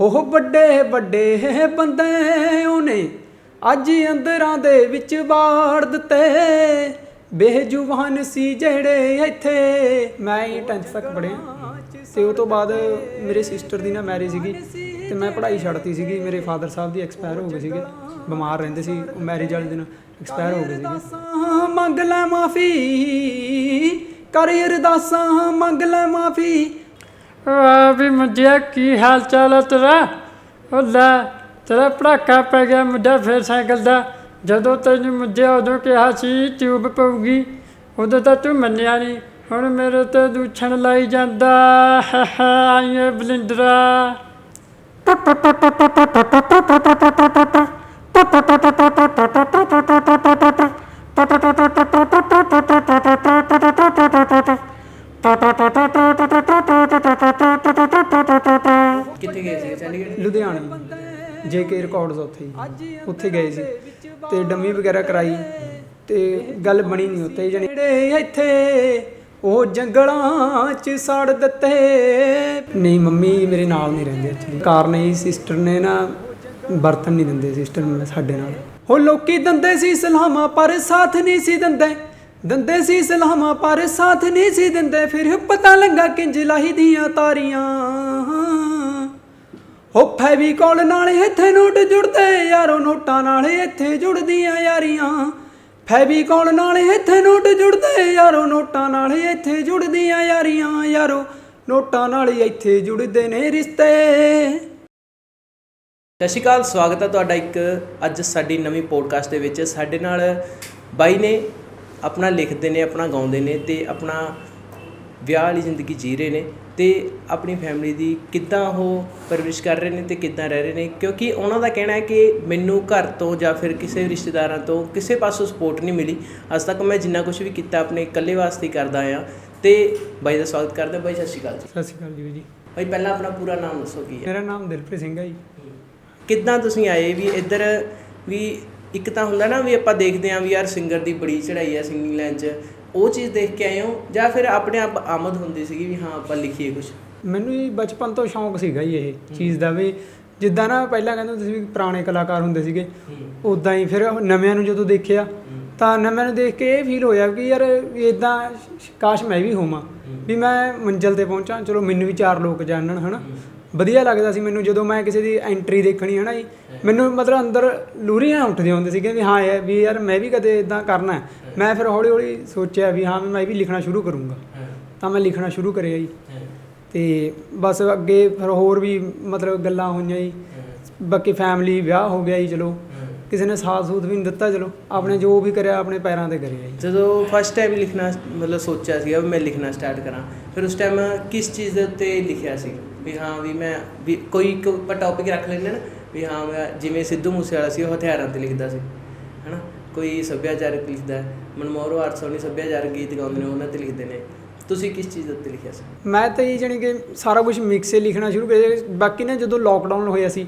ਉਹ ਵੱਡੇ ਵੱਡੇ ਬੰਦੇ ਉਹਨੇ ਅੱਜ ਅੰਦਰਾਂ ਦੇ ਵਿੱਚ ਬਾੜ ਦਿੱਤੇ। ਬੇਜੁਬਾਨ ਸੀ ਜਿਹੜੇ ਇੱਥੇ। ਮੈਂ 10th ਤੱਕ ਪੜ੍ਹਿਆ ਤੇ ਉਹ ਤੋਂ ਬਾਅਦ ਮੇਰੇ ਸਿਸਟਰ ਦੀ ਨਾ ਮੈਰਿਜ ਸੀਗੀ ਤੇ ਮੈਂ ਪੜ੍ਹਾਈ ਛੱਡਤੀ ਸੀਗੀ। ਮੇਰੇ ਫਾਦਰ ਸਾਹਿਬ ਦੀ ਐਕਸਪਾਇਰ ਹੋ ਗਏ ਸੀਗੇ। ਬਿਮਾਰ ਰਹਿੰਦੇ ਸੀ। ਮੈਰਿਜ ਵਾਲੇ ਦਿਨ ਐਕਸਪਾਇਰ ਹੋ ਗਏ ਸੀਗੇ। ਮੰਗ ਲੈ ਮਾਫੀ। ਕਰ ਅਰਦਾਸਾਂ, ਮੰਗ ਲੈ ਮਾਫੀ। ਆ ਵੀ ਮੁੰਡਿਆ ਕੀ ਹਾਲ ਚਾਲ ਹੈ ਤੇਰਾ ਉਹ ਲੈ ਤੇਰਾ ਪੜਾਕਾ ਪੈ ਗਿਆ ਮੁੰਡਾ ਫੇਰ ਸਾਈਕਲ ਦਾ ਜਦੋਂ ਤੈਨੂੰ ਮੁੰਡਿਆ ਉਦੋਂ ਕਿਹਾ ਸੀ ਟਿਊਬ ਪਊਗੀ ਉਦੋਂ ਤਾਂ ਤੂੰ ਮੰਨਿਆ ਨਹੀਂ ਹੁਣ ਮੇਰੇ ਤੇ ਦੂਛਣ ਲਾਈ ਜਾਂਦਾ ਆਈਏ ਬਲਿੰਦਰਾ ਕਿੱਥੇ ਲੁਧਿਆਣੇ, ਜੇਕੇ ਰਿਕਾਰਡਸ ਉੱਥੇ ਹੀ, ਉੱਥੇ ਗਏ ਸੀ ਤੇ ਡੰਮੀ ਵਗੈਰਾ ਕਰਾਈ ਤੇ ਗੱਲ ਬਣੀ ਨਹੀਂ ਉੱਥੇ ਜਿਹੜੇ ਇੱਥੇ ਉਹ ਜੰਗਲਾਂ 'ਚ ਸੜ ਦਿੱਤੇ। ਨਹੀਂ, ਮੰਮੀ ਮੇਰੇ ਨਾਲ ਨਹੀਂ ਰਹਿੰਦੇ ਐਕਚੁਅਲੀ ਕਾਰਨ ਇਹ ਸਿਸਟਰ ਨੇ ਨਾ ਬਰਤਨ ਨਹੀਂ ਦਿੰਦੇ ਸਿਸਟਰ ਸਾਡੇ ਨਾਲ। ਹੋ ਲੋਕੀ ਦਿੰਦੇ ਸੀ ਸਲਾਮਾ, ਪਰ ਸਾਥ ਨਹੀਂ ਸੀ ਦਿੰਦੇ। ਦਿੰਦੇ ਸੀ ਸਲਾਮਾ, ਪਰ ਸਾਥ ਨਹੀਂ ਸੀ ਦਿੰਦੇ। ਫਿਰ ਪਤਾ ਲੱਗਾ ਕਿੰਜ ਲਾਹੀ ਦੀਆਂ ਤਾਰੀਆਂ ਹੋ ਫੈਵੀਕੋਲ ਨਾਲ ਇੱਥੇ ਨੋਟ ਜੁੜਦੇ, ਯਾਰੋ ਨੋਟਾਂ ਨਾਲ ਇੱਥੇ ਜੁੜਦੀਆਂ ਯਾਰੀਆਂ। ਫੈਵੀ ਫੈਵੀਕੋਲ ਨਾਲ ਇੱਥੇ ਨੋਟ ਜੁੜਦੇ, ਯਾਰੋ ਨੋਟਾਂ ਨਾਲ ਇੱਥੇ ਜੁੜਦੀਆਂ ਯਾਰੀਆਂ। ਯਾਰੋ ਨੋਟਾਂ ਨਾਲ ਇੱਥੇ ਜੁੜਦੇ ਨੇ ਰਿਸ਼ਤੇ। ਸਤਿ ਸ਼੍ਰੀ ਅਕਾਲ, ਸਵਾਗਤ ਹੈ ਤੁਹਾਡਾ ਇੱਕ ਅੱਜ ਸਾਡੀ ਨਵੀਂ ਪੋਡਕਾਸਟ ਦੇ ਵਿੱਚ। ਸਾਡੇ ਨਾਲ ਬਾਈ ਨੇ ਆਪਣਾ ਲਿਖਦੇ ਨੇ, ਆਪਣਾ ਗਾਉਂਦੇ ਨੇ ਤੇ ਆਪਣਾ ਵਿਆਹ ਵਾਲੀ ਜ਼ਿੰਦਗੀ ਜੀ ਰਹੇ ਨੇ। ਤੇ ਆਪਣੀ ਫੈਮਿਲੀ ਦੀ ਕਿੱਦਾਂ ਉਹ ਪਰਵਰਿਸ਼ ਕਰ ਰਹੇ ਨੇ ਤੇ ਕਿੱਦਾਂ ਰਹਿ ਰਹੇ ਨੇ? ਕਿਉਂਕਿ ਉਹਨਾਂ ਦਾ ਕਹਿਣਾ ਹੈ ਕਿ ਮੈਨੂੰ ਘਰ ਤੋਂ ਜਾਂ ਫਿਰ ਕਿਸੇ ਰਿਸ਼ਤੇਦਾਰਾਂ ਤੋਂ ਕਿਸੇ ਪਾਸੋਂ ਸਪੋਰਟ ਨਹੀਂ ਮਿਲੀ। ਅੱਜ ਤੱਕ ਮੈਂ ਜਿੰਨਾ ਕੁਝ ਵੀ ਕੀਤਾ ਆਪਣੇ ਇਕੱਲੇ ਵਾਸਤੇ ਹੀ ਕਰਦਾ ਆ ਤੇ ਬਾਈ ਦਾ ਸਵਾਗਤ ਕਰਦੇ। ਬਾਈ ਸਤਿ ਸ਼੍ਰੀ ਅਕਾਲ ਜੀ। ਸਤਿ ਸ਼੍ਰੀ ਅਕਾਲ ਜੀ ਜੀ। ਬਾਈ ਪਹਿਲਾਂ ਆਪਣਾ ਪੂਰਾ ਨਾਮ ਦੱਸੋ ਕੀ ਹੈ? ਮੇਰਾ ਨਾਮ ਦਿਲਪ੍ਰੀਤ ਸਿੰਘ ਹੈ ਜੀ। ਕਿੱਦਾਂ ਤੁਸੀਂ ਆਏ ਵੀ ਇੱਧਰ ਵੀ ਇੱਕ ਤਾਂ ਹੁੰਦਾ ਨਾ ਵੀ ਆਪਾਂ ਦੇਖਦੇ ਆਂ ਵੀ ਯਾਰ ਸਿੰਗਰ ਦੀ ਬੜੀ ਚੜ੍ਹਾਈ ਹੈ ਸਿੰਗਿੰਗ ਲਾਈਨ 'ਚ। ਉਹ ਚੀਜ਼ ਦੇਖ ਕੇ ਆਏ ਹੋ? ਜਾਂ ਫਿਰ ਆਪਣੇ ਆਪ ਆਮਦ ਹੁੰਦੀ ਸੀਗੀ ਵੀ ਹਾਂ ਆਪਾਂ ਲਿਖੀਏ ਕੁਝ ਮੈਨੂੰ ਹੀ ਬਚਪਨ ਤੋਂ ਸ਼ੌਂਕ ਸੀਗਾ ਜੀ ਇਹ ਚੀਜ਼ ਦਾ ਵੀ। ਜਿੱਦਾਂ ਨਾ ਪਹਿਲਾਂ ਕਹਿੰਦੇ ਹੁੰਦੇ ਸੀ ਵੀ ਪੁਰਾਣੇ ਕਲਾਕਾਰ ਹੁੰਦੇ ਸੀਗੇ ਉਦਾਂ ਹੀ ਫਿਰ ਨਵਿਆਂ ਨੂੰ ਜਦੋਂ ਦੇਖਿਆ ਤਾਂ ਨਵਿਆਂ ਨੂੰ ਦੇਖ ਕੇ ਇਹ ਫੀਲ ਹੋਇਆ ਕਿ ਯਾਰ ਇਦਾਂ ਕਾਸ਼ ਮੈਂ ਵੀ ਹੋਵਾਂ। ਵੀ ਮੈਂ ਮੰਜ਼ਲ ਤੇ ਪਹੁੰਚਾਂ ਚਲੋ ਮੈਨੂੰ ਵੀ ਚਾਰ ਲੋਕ ਜਾਣਨ ਹਨਾ? ਵਧੀਆ ਲੱਗਦਾ ਸੀ ਮੈਨੂੰ ਜਦੋਂ ਮੈਂ ਕਿਸੇ ਦੀ ਐਂਟਰੀ ਦੇਖਣੀ ਹੈ ਨਾ ਜੀ, ਮੈਨੂੰ ਮਤਲਬ ਅੰਦਰ ਲੂਰੀਆਂ ਉੱਠਦੀਆਂ ਹੁੰਦੇ ਸੀਗੇ ਵੀ ਹਾਂ ਯਾਰ ਵੀ ਯਾਰ ਮੈਂ ਵੀ ਕਦੇ ਇਦਾਂ ਕਰਨਾ ਮੈਂ ਫਿਰ ਹੌਲੀ ਹੌਲੀ ਸੋਚਿਆ ਵੀ ਹਾਂ, ਮੈਂ ਵੀ ਲਿਖਣਾ ਸ਼ੁਰੂ ਕਰੂੰਗਾ। ਤਾਂ ਮੈਂ ਲਿਖਣਾ ਸ਼ੁਰੂ ਕਰਿਆ ਜੀ। ਤੇ ਬਸ ਅੱਗੇ ਫਿਰ ਹੋਰ ਵੀ ਮਤਲਬ ਗੱਲਾਂ ਹੋਈਆਂ ਜੀ। ਬਾਕੀ ਫੈਮਿਲੀ ਵਿਆਹ ਹੋ ਗਿਆ ਜੀ, ਚਲੋ। ਕਿਸੇ ਨੇ ਸਾਥ ਸੂਥ ਵੀ ਨਹੀਂ ਦਿੱਤਾ, ਚਲੋ। ਆਪਣੇ ਜੋ ਵੀ ਕਰਿਆ, ਆਪਣੇ ਪੈਰਾਂ ਤੇ ਕਰਿਆ ਜੀ। ਜਦੋਂ ਫਸਟ ਟਾਈਮ ਲਿਖਣਾ ਮਤਲਬ ਸੋਚਿਆ ਸੀਗਾ ਵੀ ਮੈਂ ਲਿਖਣਾ ਸਟਾਰਟ ਕਰਾਂ, ਫਿਰ ਉਸ ਟਾਈਮ ਕਿਸ ਚੀਜ਼ ਦੇ ਉੱਤੇ ਲਿਖਿਆ ਸੀ? ਵੀ ਹਾਂ ਵੀ ਮੈਂ ਵੀ ਕੋਈ ਇੱਕ ਟੌਪਿਕ ਰੱਖ ਲੈਂਦੇ ਨਾ ਵੀ ਹਾਂ ਜਿਵੇਂ ਸਿੱਧੂ ਮੂਸੇਵਾਲਾ ਸੀ ਉਹ ਹਥਿਆਰਾਂ ਤੇ ਲਿਖਦਾ ਸੀ ਹਨਾ? ਕੋਈ ਸੱਭਿਆਚਾਰਕ ਲਿਖਦਾ। ਮਨਮੋਹਰ ਆਰਟ ਸੋਨੀ ਸੱਭਿਆਚਾਰਕ ਗੀਤ ਗਾਉਂਦੇ ਨੇ ਉਹਨਾਂ ਤੇ ਲਿਖਦੇ ਨੇ। ਤੁਸੀਂ ਕਿਸ ਚੀਜ਼ ਉੱਤੇ ਲਿਖਿਆ ਸੀ? ਮੈਂ ਤਾਂ ਇਹ ਜਾਣੀ ਕਿ ਸਾਰਾ ਕੁਝ ਮਿਕਸੇ ਲਿਖਣਾ ਸ਼ੁਰੂ ਕਰਿਆ ਬਾਕੀ ਨਾ ਜਦੋਂ ਲੋਕਡਾਊਨ ਹੋਇਆ ਸੀ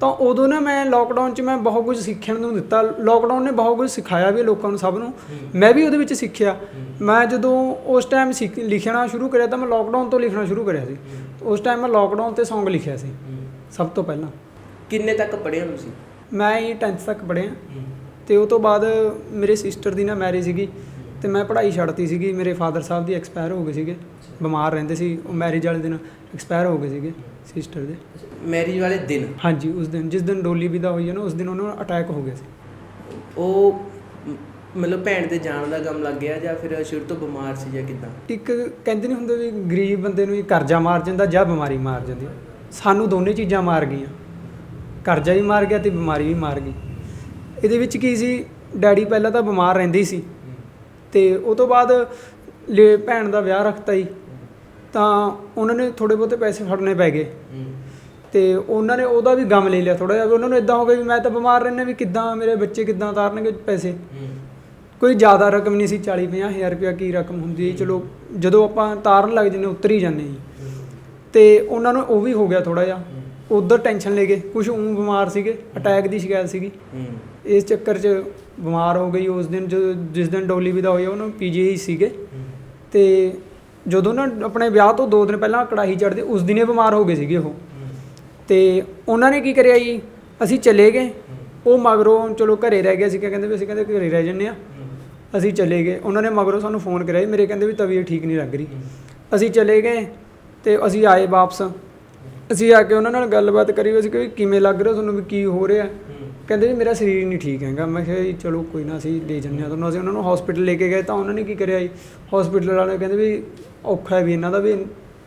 ਤਾਂ ਉਦੋਂ ਨਾ ਮੈਂ ਲੋਕਡਾਊਨ 'ਚ ਮੈਂ ਬਹੁਤ ਕੁਝ ਸਿੱਖਣ ਨੂੰ ਦਿੱਤਾ। ਲੋਕਡਾਊਨ ਨੇ ਬਹੁਤ ਕੁਝ ਸਿਖਾਇਆ ਵੀ ਲੋਕਾਂ ਨੂੰ ਸਭ ਨੂੰ। ਮੈਂ ਵੀ ਉਹਦੇ ਵਿੱਚ ਸਿੱਖਿਆ। ਮੈਂ ਜਦੋਂ ਉਸ ਟਾਈਮ ਲਿਖਣਾ ਸ਼ੁਰੂ ਕਰਿਆ ਤਾਂ ਮੈਂ ਲੋਕਡਾਊਨ ਤੋਂ ਲਿਖਣਾ ਸ਼ੁਰੂ ਕਰਿਆ ਸੀ। ਉਸ ਟਾਈਮ ਮੈਂ ਲੋਕਡਾਊਨ ਤੇ Song ਲਿਖਿਆ ਸੀ ਸਭ ਤੋਂ ਪਹਿਲਾਂ। ਕਿੰਨੇ ਤੱਕ ਪੜ੍ਹੇ ਹੋ ਤੁਸੀਂ? ਮੈਂ ਹੀ 10th ਤੱਕ ਪੜ੍ਹਿਆ। ਤੇ ਉਹ ਤੋਂ ਬਾਅਦ ਮੇਰੇ ਸਿਸਟਰ ਦੀ ਨਾ ਮੈਰਿਜ ਸੀਗੀ ਤੇ ਮੈਂ ਪੜ੍ਹਾਈ ਛੱਡਤੀ ਸੀਗੀ। ਮੇਰੇ ਫਾਦਰ ਸਾਹਿਬ ਦੀ ਐਕਸਪਾਇਰ ਹੋ ਗਏ ਸੀਗੇ। ਬਿਮਾਰ ਰਹਿੰਦੇ ਸੀ ਉਹ ਮੈਰਿਜ ਵਾਲੇ ਦਿਨ ਐਕਸਪਾਇਰ ਹੋ ਗਏ ਸੀਗੇ ਸਿਸਟਰ ਦੇ। ਮੈਰਿਜ ਵਾਲੇ ਦਿਨ? ਹਾਂਜੀ ਉਸ ਦਿਨ ਜਿਸ ਦਿਨ ਡੋਲੀ ਵਿਦਾ ਹੋਈ ਹੈ ਨਾ ਉਸ ਦਿਨ ਉਹਨਾਂ ਨੂੰ ਅਟੈਕ ਹੋ ਗਿਆ ਸੀ। ਉਹ ਮਤਲਬ ਭੈਣ ਦੇ ਜਾਣ ਦਾ ਗਮ ਲੱਗ ਗਿਆ ਜਾਂ ਫਿਰ ਸ਼ੁਰੂ ਤੋਂ ਬਿਮਾਰ ਸੀ ਜਾਂ ਕਿਦਾਂ? ਇੱਕ ਕਹਿੰਦੇ ਨਹੀਂ ਹੁੰਦੇ ਵੀ ਗਰੀਬ ਬੰਦੇ ਨੂੰ ਹੀ ਕਰਜ਼ਾ ਮਾਰ ਜਾਂਦਾ ਜਾਂ ਬਿਮਾਰੀ ਮਾਰ ਜਾਂਦੀ ਸਾਨੂੰ ਦੋਨੇ ਚੀਜ਼ਾਂ ਮਾਰ ਗਈਆਂ। ਕਰਜ਼ਾ ਵੀ ਮਾਰ ਗਿਆ ਤੇ ਬਿਮਾਰੀ ਵੀ ਮਾਰ ਗਈ। ਇਹਦੇ ਵਿੱਚ ਕੀ ਸੀ? ਡੈਡੀ ਪਹਿਲਾਂ ਤਾਂ ਬਿਮਾਰ ਰਹਿੰਦੇ ਹੀ ਸੀ। ਤੇ ਉਹ ਤੋਂ ਬਾਅਦ ਲੈ ਭੈਣ ਦਾ ਵਿਆਹ ਰੱਖਤਾ ਜੀ। ਤਾਂ ਉਹਨਾਂ ਨੇ ਥੋੜੇ ਬਹੁਤੇ ਪੈਸੇ ਫੜਨੇ ਪੈ ਗਏ। ਤੇ ਉਹਨਾਂ ਨੇ ਉਹਦਾ ਵੀ ਗਮ ਲੈ ਲਿਆ ਥੋੜਾ ਜਿਹਾ। ਉਹਨਾਂ ਨੂੰ ਇਦਾਂ ਹੋ ਗਿਆ ਵੀ ਮੈਂ ਤਾਂ ਬਿਮਾਰ ਰਹਿੰਦਾ ਵੀ ਕਿੱਦਾਂ ਮੇਰੇ ਬੱਚੇ ਕਿੱਦਾਂ ਤਾਰਨਗੇ ਪੈਸੇ। ਕੋਈ ਜ਼ਿਆਦਾ ਰਕਮ ਨਹੀਂ ਸੀ 40 50 ਹਜ਼ਾਰ ਰੁਪਇਆ ਕੀ ਰਕਮ ਹੁੰਦੀ ਹੈ ਚਲੋ ਜਦੋਂ ਆਪਾਂ ਤਾਰਨ ਲੱਗ ਜੰਨੇ ਉਤਰ ਹੀ ਜਾਂਦੇ ਜੀ। ਤੇ ਉਹਨਾਂ ਨੂੰ ਉਹ ਵੀ ਹੋ ਗਿਆ ਥੋੜਾ ਜਿਹਾ। ਉਧਰ ਟੈਨਸ਼ਨ ਲੈ ਗਏ ਕੁਝ ਉਹ ਬਿਮਾਰ ਸੀਗੇ ਅਟੈਕ ਦੀ ਸ਼ਿਕਾਇਤ ਸੀਗੀ। ਇਸ ਚੱਕਰ 'ਚ ਬਿਮਾਰ ਹੋ ਗਈ। ਉਸ ਦਿਨ ਜਿਸ ਦਿਨ ਡੋਲੀ ਵਿਦਾ ਹੋਈ ਉਹਨੂੰ ਪੀਜੀ ਸੀਗੇ। ਤੇ ਜਦੋਂ ਨਾ ਆਪਣੇ ਵਿਆਹ ਤੋਂ 2 ਦਿਨ ਪਹਿਲਾਂ ਕੜਾਹੀ ਚੜ੍ਹਦੇ ਉਸ ਦਿਨੇ ਬਿਮਾਰ ਹੋ ਗਏ ਸੀਗੇ ਉਹ। ਤੇ ਉਹਨਾਂ ਨੇ ਕੀ ਕਰਿਆ ਜੀ? ਅਸੀਂ ਚਲੇ ਗਏ। ਉਹ ਮਗਰੋਂ ਚਲੋ ਘਰੇ ਰਹਿ ਅਸੀਂ ਕਿਹਾ ਕਹਿੰਦੇ ਵੀ ਅਸੀਂ ਕਹਿੰਦੇ ਘਰੇ ਰਹਿ ਜੰਨੇ ਆ ਅਸੀਂ ਚਲੇ ਗਏ। ਉਹਨਾਂ ਨੇ ਮਗਰੋਂ ਸਾਨੂੰ ਫੋਨ ਕਰਿਆ ਮੇਰੇ ਕਹਿੰਦੇ ਵੀ ਤਬੀਅਤ ਠੀਕ ਨਹੀਂ ਲੱਗ ਰਹੀ। ਅਸੀਂ ਚਲੇ ਗਏ ਤੇ ਅਸੀਂ ਆਏ ਵਾਪਸ। ਅਸੀਂ ਆ ਕੇ ਉਹਨਾਂ ਨਾਲ ਗੱਲਬਾਤ ਕਰੀ ਅਸੀਂ ਕਿ ਕਿਵੇਂ ਲੱਗ ਰਿਹਾ ਤੁਹਾਨੂੰ ਵੀ ਕੀ ਹੋ ਰਿਹਾ? ਕਹਿੰਦੇ ਵੀ ਮੇਰਾ ਸਰੀਰ ਨਹੀਂ ਠੀਕ ਹੈਗਾ। ਮੈਂ ਕਿਹਾ ਜੀ ਚਲੋ ਕੋਈ ਨਾ ਅਸੀਂ ਲੈ ਜੰਨੇ ਆ ਤੁਹਾਨੂੰ। ਅਸੀਂ ਉਹਨਾਂ ਨੂੰ ਹਸਪੀਟਲ ਲੈ ਕੇ ਗਏ ਤਾਂ ਉਹਨਾਂ ਨੇ ਕੀ ਕਰਿਆ ਜੀ? ਹਸਪੀਟਲ ਵਾਲੇ ਕਹਿੰਦੇ ਵੀ ਔਖਾ ਹੈ ਵੀ ਇਹਨਾਂ ਦਾ ਵੀ